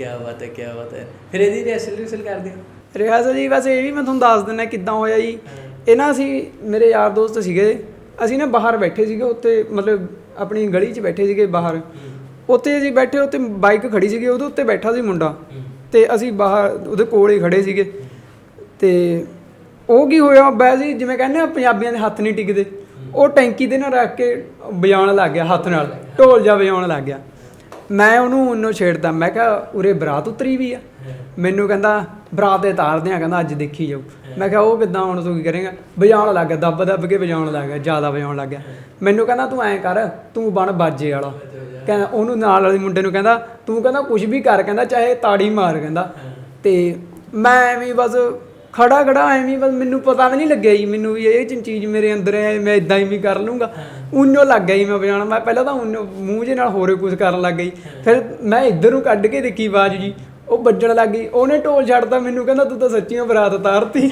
ਕੀ ਬਾਤ ਹੈ ਕੀ ਬਾਤ ਹੈ। ਫਿਰ ਇਹਦੀ ਰੈਸਲ ਰੈਸਲ ਕਰਦੇ ਹੋ? ਜੀ ਵੈਸੇ ਇਹ ਵੀ ਮੈਂ ਤੁਹਾਨੂੰ ਦੱਸ ਦਿੰਦਾ ਕਿੱਦਾਂ ਹੋਇਆ ਜੀ। ਇਹ ਨਾ ਅਸੀਂ ਮੇਰੇ ਯਾਰ ਦੋਸਤ ਸੀਗੇ ਅਸੀਂ ਨਾ ਬਾਹਰ ਬੈਠੇ ਸੀਗੇ ਉੱਤੇ ਮਤਲਬ ਆਪਣੀ ਗਲੀ 'ਚ ਬੈਠੇ ਸੀਗੇ ਬਾਹਰ। ਉੱਤੇ ਅਸੀਂ ਬੈਠੇ ਉੱਤੇ ਬਾਈਕ ਖੜੀ ਸੀਗੀ ਉਹਦੇ ਉੱਤੇ ਬੈਠਾ ਸੀ ਮੁੰਡਾ। ਤੇ ਅਸੀਂ ਬਾਹਰ ਉਹਦੇ ਕੋਲ ਹੀ ਖੜੇ ਸੀਗੇ। ਤੇ ਉਹ ਕੀ ਹੋਇਆ ਹੀ ਜਿਵੇਂ ਕਹਿੰਦੇ ਆ ਪੰਜਾਬੀਆਂ ਦੇ ਹੱਥ ਨਹੀਂ ਟਿਕਦੇ। ਉਹ ਟੈਂਕੀ ਦੇ ਨਾਲ ਰੱਖ ਕੇ ਵਜਾਉਣ ਲੱਗ ਗਿਆ ਹੱਥ ਨਾਲ। ਢੋਲ ਜਾ ਵਜਾਉਣ ਲੱਗ ਗਿਆ। ਮੈਂ ਉਹਨੂੰ ਉਹਨੂੰ ਛੇੜਦਾ ਮੈਂ ਕਿਹਾ ਉਰੇ ਬਰਾਤ ਉਤਰੀ ਵੀ ਆ। ਮੈਨੂੰ ਕਹਿੰਦਾ ਬਰਾਤ ਦੇ ਤਾਰਦੇ ਆ ਕਹਿੰਦਾ ਅੱਜ ਦੇਖੀ ਜਾਊ। ਮੈਂ ਕਿਹਾ ਉਹ ਕਿੱਦਾਂ ਹੁਣ ਤੂੰ ਕੀ ਕਰੇਗਾ? ਵਜਾਉਣ ਲੱਗ ਗਿਆ ਦੱਬ ਦੱਬ ਕੇ ਵਜਾਉਣ ਲੱਗ ਗਿਆ ਜ਼ਿਆਦਾ ਵਜਾਉਣ ਲੱਗ ਗਿਆ। ਮੈਨੂੰ ਕਹਿੰਦਾ ਤੂੰ ਐਂ ਕਰ ਤੂੰ ਬਣ ਬਾਜੇ ਵਾਲਾ। ਕਹਿੰਦਾ ਉਹਨੂੰ ਨਾਲ ਵਾਲੇ ਮੁੰਡੇ ਨੂੰ ਕਹਿੰਦਾ ਤੂੰ ਕਹਿੰਦਾ ਕੁਝ ਵੀ ਕਰ ਕਹਿੰਦਾ ਚਾਹੇ ਤਾੜੀ ਮਾਰ ਕਹਿੰਦਾ। ਤੇ ਮੈਂ ਐਵੇਂ ਬਸ ਖੜਾ ਖੜਾ ਐਵੇਂ ਬਸ ਮੈਨੂੰ ਪਤਾ ਵੀ ਨਹੀਂ ਲੱਗਿਆ ਜੀ ਮੈਨੂੰ ਵੀ ਇਹ ਚੀਜ਼ ਮੇਰੇ ਅੰਦਰ ਹੈ ਮੈਂ ਇਦਾਂ ਹੀ ਵੀ ਕਰ ਲੂੰਗਾ। ਉਨੋਂ ਲੱਗ ਜੀ ਮੈਂ ਵਜਾਉਣ ਮੈਂ ਪਹਿਲਾਂ ਤਾਂ ਉਨੋਂ ਮੂੰਹ ਜੇ ਨਾਲ ਹੋਰੇ ਕੁਝ ਕਰਨ ਲੱਗ ਗਈ। ਫਿਰ ਮੈਂ ਇੱਧਰ ਨੂੰ ਕੱਢ ਕੇ ਦੇਖੀ ਆਵਾਜ਼ ਜੀ ਉਹ ਵੱਜਣ ਲੱਗ ਗਈ। ਉਹਨੇ ਢੋਲ ਛੱਡਤਾ ਮੈਨੂੰ ਕਹਿੰਦਾ ਤੂੰ ਤਾਂ ਸੱਚੀਆਂ ਬਰਾਤ ਤਾਰਤੀ।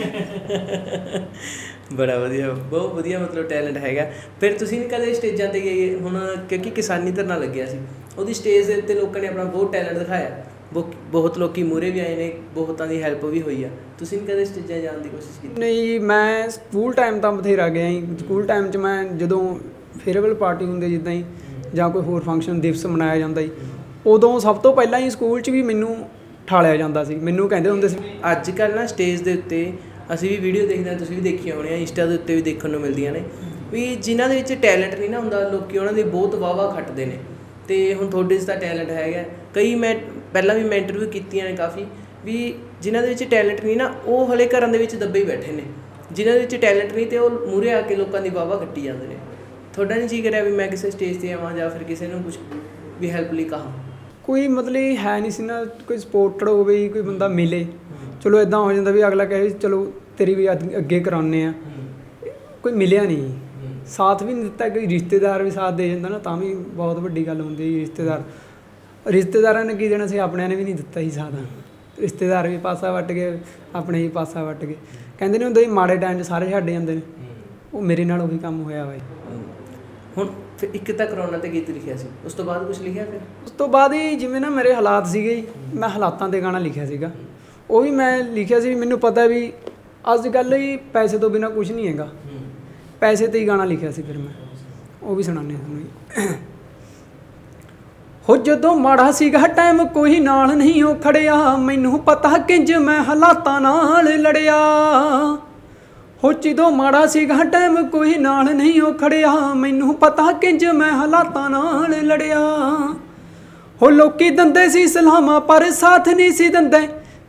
ਬੜਾ ਵਧੀਆ ਬਹੁਤ ਵਧੀਆ ਮਤਲਬ ਟੈਲੈਂਟ ਹੈਗਾ। ਫਿਰ ਤੁਸੀਂ ਵੀ ਕਦੇ ਸਟੇਜਾਂ ਤੇ ਗਏ? ਹੁਣ ਕਿਉਂਕਿ ਕਿਸਾਨੀ ਧਰਨਾ ਲੱਗਿਆ ਸੀ। ਉਹਦੀ ਸਟੇਜ ਦੇ ਉੱਤੇ ਲੋਕਾਂ ਨੇ ਆਪਣਾ ਬਹੁਤ ਟੈਲੈਂਟ ਦਿਖਾਇਆ। ਬਹੁ- ਬਹੁਤ ਲੋਕੀ ਮੂਰੇ ਵੀ ਆਏ ਨੇ ਬਹੁਤਾਂ ਦੀ ਹੈਲਪ ਵੀ ਹੋਈ ਆ। ਤੁਸੀਂ ਵੀ ਕਦੇ ਸਟੇਜਾਂ ਜਾਣ ਦੀ ਕੋਸ਼ਿਸ਼ ਕੀਤੀ? ਨਹੀਂ ਜੀ, ਮੈਂ ਸਕੂਲ ਟਾਈਮ ਤਾਂ ਬਥੇਰਾ ਗਿਆ ਜੀ। ਸਕੂਲ ਟਾਈਮ 'ਚ ਮੈਂ ਜਦੋਂ ਫੇਅਰਵੈਲ ਪਾਰਟੀ ਹੁੰਦੀ ਜਿੱਦਾਂ ਹੀ ਜਾਂ ਕੋਈ ਹੋਰ ਫੰਕਸ਼ਨ ਦਿਵਸ ਮਨਾਇਆ ਜਾਂਦਾ ਜੀ ਉਦੋਂ ਸਭ ਤੋਂ ਪਹਿਲਾਂ ਹੀ ਸਕੂਲ 'ਚ ਵੀ ਮੈਨੂੰ ਠਾਲਿਆ ਜਾਂਦਾ ਸੀ। ਮੈਨੂੰ ਕਹਿੰਦੇ ਹੁੰਦੇ ਸੀ ਅੱਜ ਕੱਲ ਨਾ ਸਟੇਜ ਦੇ ਉੱਤੇ ਅਸੀਂ ਵੀ ਵੀਡੀਓ ਦੇਖਦੇ ਹਾਂ ਤੁਸੀਂ ਵੀ ਦੇਖੀਆਂ ਹੋਣੀਆਂ ਇੰਸਟਾ ਦੇ ਉੱਤੇ ਵੀ ਦੇਖਣ ਨੂੰ ਮਿਲਦੀਆਂ ਨੇ। ਵੀ ਜਿਨ੍ਹਾਂ ਦੇ ਵਿੱਚ ਟੈਲੈਂਟ ਨਹੀਂ ਨਾ ਹੁੰਦਾ ਲੋਕੀ ਉਹਨਾਂ ਦੇ ਬਹੁਤ ਵਾਵਾ ਖੱਟਦੇ ਨੇ। ਤੇ ਹੁਣ ਤੁਹਾਡੇ 'ਚ ਤਾਂ ਟੈਲੈਂਟ ਹੈਗਾ। ਕਈ ਮੈਂ ਪਹਿਲਾਂ ਵੀ ਮੈਂ ਇੰਟਰਵਿਊ ਕੀਤੀਆਂ ਨੇ ਕਾਫੀ ਵੀ ਜਿਨ੍ਹਾਂ ਦੇ ਵਿੱਚ ਟੈਲੈਂਟ ਨਹੀਂ ਨਾ ਉਹ ਹਲੇ ਘਰਾਂ ਦੇ ਵਿੱਚ ਦੱਬੇ ਹੀ ਬੈਠੇ ਨੇ। ਜਿਨ੍ਹਾਂ ਦੇ ਵਿੱਚ ਟੈਲੈਂਟ ਨਹੀਂ ਤੇ ਉਹ ਮੂਰੇ ਆ ਕੇ ਲੋਕਾਂ ਦੀ ਵਾਵਾ ਖੱਟੀ ਜਾਂਦੇ ਨੇ। ਤੁਹਾਡਾ ਨਹੀਂ ਜੀ ਕਰਿਆ ਵੀ ਮੈਂ ਕਿਸੇ ਸਟੇਜ ਤੇ ਆਵਾਂ ਜਾਂ ਫਿਰ ਕਿਸੇ ਨੂੰ ਕੁਝ ਵੀ ਹੈਲਪ ਲਈ ਕਹਾਂ? ਕੋਈ ਮਤਲਬ ਹੈ ਨਹੀਂ ਸੀ ਨਾ ਕੋਈ ਸਪੋਰਟਡ ਹੋਵੇ ਕੋਈ ਬੰਦਾ ਮਿਲੇ। ਚਲੋ ਇਦਾਂ ਹੋ ਜਾਂਦਾ ਵੀ ਅਗਲਾ ਕਹੇ ਚਲੋ ਤੇਰੀ ਵੀ ਅੱਗ- ਕਰਾਉਨੇ ਆ ਕੋਈ ਮਿਲਿਆ ਨਹੀਂ। ਸਾਥ ਵੀ ਨਹੀਂ ਦਿੱਤਾ ਕੋਈ ਰਿਸ਼ਤੇਦਾਰ ਵੀ ਸਾਥ ਦੇ ਜਾਂਦਾ ਨਾ ਤਾਂ ਵੀ ਬਹੁਤ ਵੱਡੀ ਗੱਲ ਹੁੰਦੀ ਹੈ ਰਿਸ਼ਤੇਦਾਰ। ਰਿਸ਼ਤੇਦਾਰਾਂ ਨੇ ਕੀ ਦੇਣਾ ਸੀ? ਆਪਣਿਆਂ ਨੇ ਵੀ ਨਹੀਂ ਦਿੱਤਾ ਸੀ ਸਾਥ ਰਿਸ਼ਤੇਦਾਰ ਵੀ ਪਾਸਾ ਵੱਟ ਗਏ ਆਪਣੇ ਵੀ ਪਾਸਾ ਵੱਟ ਗਏ। ਕਹਿੰਦੇ ਨੇ ਹੁੰਦੇ ਸੀ ਮਾੜੇ ਟਾਈਮ 'ਚ ਸਾਰੇ ਛੱਡ ਜਾਂਦੇ ਨੇ। ਉਹ ਮੇਰੇ ਨਾਲ ਉਹੀ ਕੰਮ ਹੋਇਆ ਵਾ ਜੀ। ਹੁਣ ਫਿਰ ਇੱਕ ਤਾਂ ਕਰੋਨਾ ਤੇ ਗੀਤ ਲਿਖਿਆ ਸੀ। ਉਸ ਤੋਂ ਬਾਅਦ ਕੁਝ ਲਿਖਿਆ ਫਿਰ? ਉਸ ਤੋਂ ਬਾਅਦ ਹੀ ਜਿਵੇਂ ਨਾ ਮੇਰੇ ਹਾਲਾਤ ਸੀਗੇ ਜੀ, ਮੈਂ ਹਾਲਾਤਾਂ ਤੇ ਗਾਣਾ ਲਿਖਿਆ ਸੀਗਾ। ਉਹ ਵੀ ਮੈਂ ਲਿਖਿਆ ਸੀ ਵੀ ਮੈਨੂੰ ਪਤਾ ਵੀ ਅੱਜ ਕੱਲ੍ਹ ਹੀ ਪੈਸੇ ਤੋਂ ਬਿਨਾ ਕੁਝ ਨਹੀਂ ਹੈਗਾ। ਪੈਸੇ ਤੇ ਹੀ ਗਾਣਾ ਲਿਖਿਆ ਸੀ ਫਿਰ ਮੈਂ। ਉਹ ਵੀ ਸੁਣਾਉਂਦੇ ਹਾਂ ਤੁਹਾਨੂੰ ਜੀ। ਹੋ ਜਦੋਂ ਮਾੜਾ ਸੀਗਾ ਟਾਈਮ ਕੋਈ ਨਾਲ ਨਹੀਂ ਉਹ ਖੜਿਆ। ਮੈਨੂੰ ਪਤਾ ਕਿੰਜ ਮੈਂ ਹਾਲਾਤਾਂ ਨਾਲ ਲੜਿਆ। ਹੋ ਜਦੋਂ ਮਾੜਾ ਸੀਗਾ ਟਾਈਮ ਕੋਈ ਨਾਲ ਨਹੀਂ ਉਹ ਖੜਿਆ। ਮੈਨੂੰ ਪਤਾ ਕਿੰਜ ਮੈਂ ਹਾਲਾਤਾਂ ਨਾਲ ਲੜਿਆ। ਹੋ ਲੋਕੀ ਦੰਦੇ ਸੀ ਸਲਾਮਾਂ ਪਰ ਸਾਥ ਨਹੀਂ ਸੀ ਦਿੰਦੇ।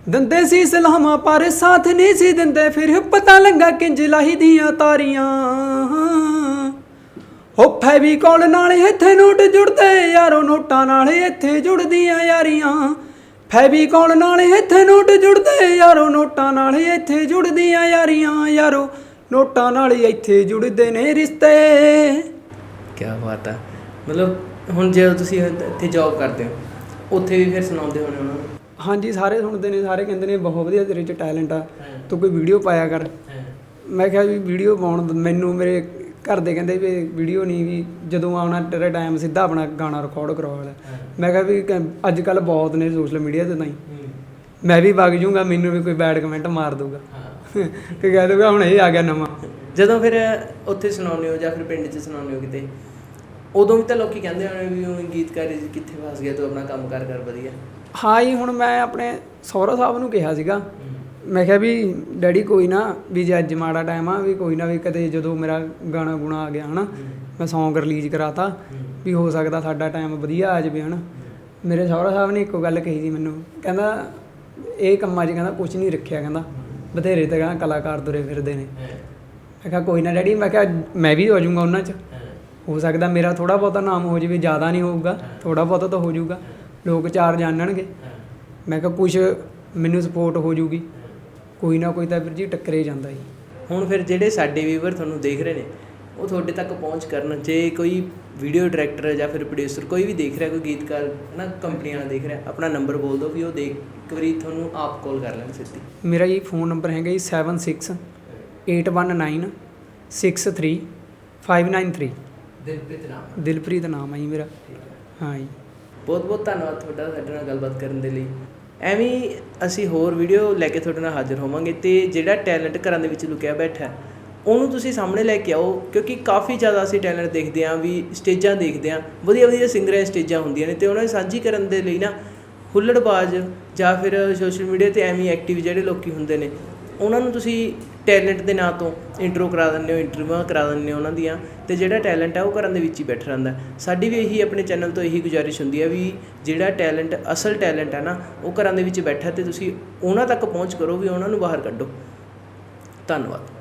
ਦੰਦੇ ਸੀ ਸਲਾਮਾ ਪਰ ਸਾਥ ਨਹੀਂ ਸੀ ਦਿੰਦੇ। ਫਿਰ ਪਤਾ ਲੱਗਾ ਕਿੰਜ ਲਾਹੀ ਦੀਆਂ ਤਾਰੀਆਂ। ਹੋ ਫੈਵੀ ਕੋਲ ਨਾਲ ਇੱਥੇ ਨੋਟ ਜੁੜਦੇ? ਯਾਰੋ ਨੋਟਾਂ ਨਾਲ ਇੱਥੇ ਜੁੜਦੀਆਂ ਯਾਰੀਆਂ। ਫੈਵੀ ਕੋਲ ਨਾਲ ਇੱਥੇ ਨੋਟ ਜੁੜਦੇ? ਯਾਰੋ ਨੋਟਾਂ ਨਾਲ ਇੱਥੇ ਜੁੜਦੀਆਂ ਯਾਰੀਆਂ। ਯਾਰੋ ਨੋਟਾਂ ਨਾਲ ਇੱਥੇ ਜੁੜਦੇ ਨੇ ਰਿਸ਼ਤੇ। ਕੀ ਬਾਤ ਆ। ਮਤਲਬ ਹੁਣ ਜੇ ਤੁਸੀਂ ਇੱਥੇ ਜੌਬ ਕਰਦੇ ਹੋ ਉੱਥੇ ਵੀ ਫਿਰ ਸੁਣਾਉਂਦੇ ਹੋਣੇ ਉਹਨਾਂ ਨੂੰ? ਹਾਂਜੀ ਸਾਰੇ ਸੁਣਦੇ ਨੇ। ਸਾਰੇ ਕਹਿੰਦੇ ਨੇ ਬਹੁਤ ਵਧੀਆ ਤੇਰੇ 'ਚ ਟੈਲੈਂਟ ਆ। ਤੂੰ ਕੋਈ ਵੀਡੀਓ ਪਾਇਆ ਕਰ। ਮੈਂ ਕਿਹਾ ਵੀ ਵੀਡੀਓ ਪਾਉਣ ਮੈਨੂੰ ਮੇਰੇ ਘਰ ਦੇ ਕਹਿੰਦੇ ਵੀ ਵੀਡੀਓ ਨਹੀਂ ਵੀ ਜਦੋਂ ਆਉਣਾ ਤੇਰਾ ਟਾਈਮ ਸਿੱਧਾ ਆਪਣਾ ਗਾਣਾ ਰਿਕਾਰਡ ਕਰਵਾ ਲੈ। ਮੈਂ ਕਿਹਾ ਵੀ ਅੱਜ ਕੱਲ ਬਹੁਤ ਨੇ ਸੋਸ਼ਲ ਮੀਡੀਆ ਤੇ ਤਾਂ ਹੀ। ਮੈਂ ਵੀ ਵਗ ਜੂੰਗਾ ਮੈਨੂੰ ਵੀ ਕੋਈ ਬੈਡ ਕਮੈਂਟ ਮਾਰ ਦੂਗਾ ਕਿ ਕਹਿ ਦੂਗਾ ਹੁਣ ਇਹ ਆ ਗਿਆ ਨਵਾਂ। ਜਦੋਂ ਫਿਰ ਉੱਥੇ ਸੁਣਾਉਂਦੇ ਹੋ ਜਾਂ ਫਿਰ ਪਿੰਡ 'ਚ ਸੁਣਾਉਂਦੇ ਹੋ ਕਿਤੇ ਉਦੋਂ ਵੀ ਤਾਂ ਲੋਕੀ ਕਹਿੰਦੇ ਹੋਣੇ ਵੀ ਉਹ ਗੀਤਕਾਰੀ 'ਚ ਕਿੱਥੇ ਫਸ ਗਿਆ ਤੂੰ ਆਪਣਾ ਕੰਮ ਕਰ ਕਰ ਵਧੀਆ। ਹਾਂ ਜੀ ਹੁਣ ਮੈਂ ਆਪਣੇ ਸਹੁਰਾ ਸਾਹਿਬ ਨੂੰ ਕਿਹਾ ਸੀਗਾ ਮੈਂ ਕਿਹਾ ਵੀ ਡੈਡੀ ਕੋਈ ਨਾ ਵੀ ਜੇ ਅੱਜ ਮਾੜਾ ਟਾਈਮ ਆ ਵੀ ਕੋਈ ਨਾ ਵੀ ਕਦੇ ਜਦੋਂ ਮੇਰਾ ਗਾਣਾ ਗੁਣਾ ਆ ਗਿਆ ਹਨਾ ਮੈਂ Song ਰਿਲੀਜ਼ ਕਰਾਤਾ ਵੀ ਹੋ ਸਕਦਾ ਸਾਡਾ ਟਾਈਮ ਵਧੀਆ ਆ ਜਾਵੇ ਹਨਾ। ਮੇਰੇ ਸਹੁਰਾ ਸਾਹਿਬ ਨੇ ਇੱਕੋ ਗੱਲ ਕਹੀ ਸੀ ਮੈਨੂੰ ਕਹਿੰਦਾ ਇਹ ਕੰਮਾਂ 'ਚ ਕਹਿੰਦਾ ਕੁਝ ਨਹੀਂ ਰੱਖਿਆ ਕਹਿੰਦਾ ਬਥੇਰੇ ਤਾਂ ਕਹਿੰਦਾ ਕਲਾਕਾਰ ਤੁਰੇ ਫਿਰਦੇ ਨੇ। ਮੈਂ ਕਿਹਾ ਕੋਈ ਨਾ ਡੈਡੀ ਮੈਂ ਕਿਹਾ ਮੈਂ ਵੀ ਹੋ ਜਾਊਂਗਾ ਉਹਨਾਂ 'ਚ। ਹੋ। ਸਕਦਾ ਮੇਰਾ ਥੋੜਾ ਬਹੁਤਾ ਨਾਮ ਹੋ ਜਾਵੇ ਜ਼ਿਆਦਾ ਨਹੀਂ ਹੋਊਗਾ ਥੋੜਾ ਬਹੁਤਾ ਤਾਂ ਹੋ ਜਾਊਗਾ। ਲੋਕ ਚਾਰ ਜਾਣਨਗੇ। ਮੈਂ ਕਿਹਾ ਕੁਝ ਮੈਨੂੰ ਸਪੋਰਟ ਹੋ ਜਾਊਗੀ। ਕੋਈ ਨਾ ਕੋਈ ਤਾਂ ਵੀਰ ਜੀ ਟੱਕਰੇ ਜਾਂਦਾ ਜੀ। ਹੁਣ ਫਿਰ ਜਿਹੜੇ ਸਾਡੇ ਵੀਵਰ ਤੁਹਾਨੂੰ ਦੇਖ ਰਹੇ ਨੇ ਉਹ ਤੁਹਾਡੇ ਤੱਕ ਪਹੁੰਚ ਕਰਨ ਜੇ ਕੋਈ ਵੀਡੀਓ ਡਾਇਰੈਕਟਰ ਜਾਂ ਫਿਰ ਪ੍ਰੋਡਿਊਸਰ ਕੋਈ ਵੀ ਦੇਖ ਰਿਹਾ ਕੋਈ ਗੀਤਕਾਰ ਨਾ ਕੰਪਨੀਆਂ ਵਾਲਾ ਦੇਖ ਰਿਹਾ ਆਪਣਾ ਨੰਬਰ ਬੋਲ ਦਿਓ ਵੀ ਉਹ ਦੇਖ ਇੱਕ ਵਾਰੀ ਤੁਹਾਨੂੰ ਆਪ ਕਾਲ ਕਰ ਲੈਣ ਸਿੱਧੀ। ਮੇਰਾ ਜੀ ਫੋਨ ਨੰਬਰ ਹੈਗਾ ਜੀ 76 819 63 593 ਦਿਲਪ੍ਰੀਤ ਨਾਮ। ਦਿਲਪ੍ਰੀਤ ਨਾਮ ਹੈ ਜੀ ਮੇਰਾ। ਹਾਂ। ਜੀ। ਬਹੁਤ ਬਹੁਤ ਧੰਨਵਾਦ ਤੁਹਾਡਾ ਸਾਡੇ ਨਾਲ ਗੱਲਬਾਤ ਕਰਨ ਦੇ ਲਈ। ਐਵੇਂ ਹੀ ਅਸੀਂ ਹੋਰ ਵੀਡੀਓ ਲੈ ਕੇ ਤੁਹਾਡੇ ਨਾਲ ਹਾਜ਼ਰ ਹੋਵਾਂਗੇ ਤੇ ਜਿਹੜਾ ਟੈਲੈਂਟ ਘਰਾਂ ਦੇ ਵਿੱਚ ਲੁਕਿਆ ਬੈਠਾ ਉਹਨੂੰ ਤੁਸੀਂ ਸਾਹਮਣੇ ਲੈ ਕੇ ਆਓ, ਕਿਉਂਕਿ ਕਾਫੀ ਜ਼ਿਆਦਾ ਅਸੀਂ ਟੈਲੈਂਟ ਦੇਖਦੇ ਹਾਂ, ਵੀ ਸਟੇਜਾਂ ਦੇਖਦੇ ਹਾਂ ਵਧੀਆ ਵਧੀਆ ਸਿੰਗਰਾਂ ਦੀਆਂ ਸਟੇਜਾਂ ਹੁੰਦੀਆਂ ਨੇ ਤੇ ਉਹਨਾਂ ਨੂੰ ਸਾਂਝੀ ਕਰਨ ਦੇ ਲਈ ਨਾ ਹੁੱਲੜਬਾਜ਼ ਜਾਂ ਫਿਰ ਸੋਸ਼ਲ ਮੀਡੀਆ ਤੇ ਐਵੇਂ ਐਕਟਿਵ ਜਿਹੜੇ ਲੋਕੀ ਹੁੰਦੇ ਨੇ, ਉਹਨਾਂ ਨੂੰ ਤੁਸੀਂ ਟੈਲੈਂਟ ਦੇ ਨਾਂ ਤੋਂ ਇੰਟਰੋ ਕਰਾ ਦਿੰਦੇ ਹੋ, ਇੰਟਰਵਿਊਆਂ ਕਰਾ ਦਿੰਦੇ ਹੋ ਉਹਨਾਂ ਦੀਆਂ ਤੇ ਜਿਹੜਾ ਟੈਲੈਂਟ ਆ ਉਹ ਘਰਾਂ ਦੇ ਵਿੱਚ ਹੀ ਬੈਠਾ ਰਹਿੰਦਾ। ਸਾਡੀ ਵੀ ਇਹੀ ਆਪਣੇ ਚੈਨਲ ਤੋਂ ਇਹੀ ਗੁਜ਼ਾਰਿਸ਼ ਹੁੰਦੀ ਹੈ ਵੀ ਜਿਹੜਾ ਟੈਲੈਂਟ, ਅਸਲ ਟੈਲੈਂਟ ਹੈ ਨਾ, ਉਹ ਘਰਾਂ ਦੇ ਵਿੱਚ ਬੈਠਾ ਤੇ ਤੁਸੀਂ ਉਹਨਾਂ ਤੱਕ ਪਹੁੰਚ ਕਰੋ ਵੀ ਉਹਨਾਂ ਨੂੰ ਬਾਹਰ ਕੱਢੋ। ਧੰਨਵਾਦ।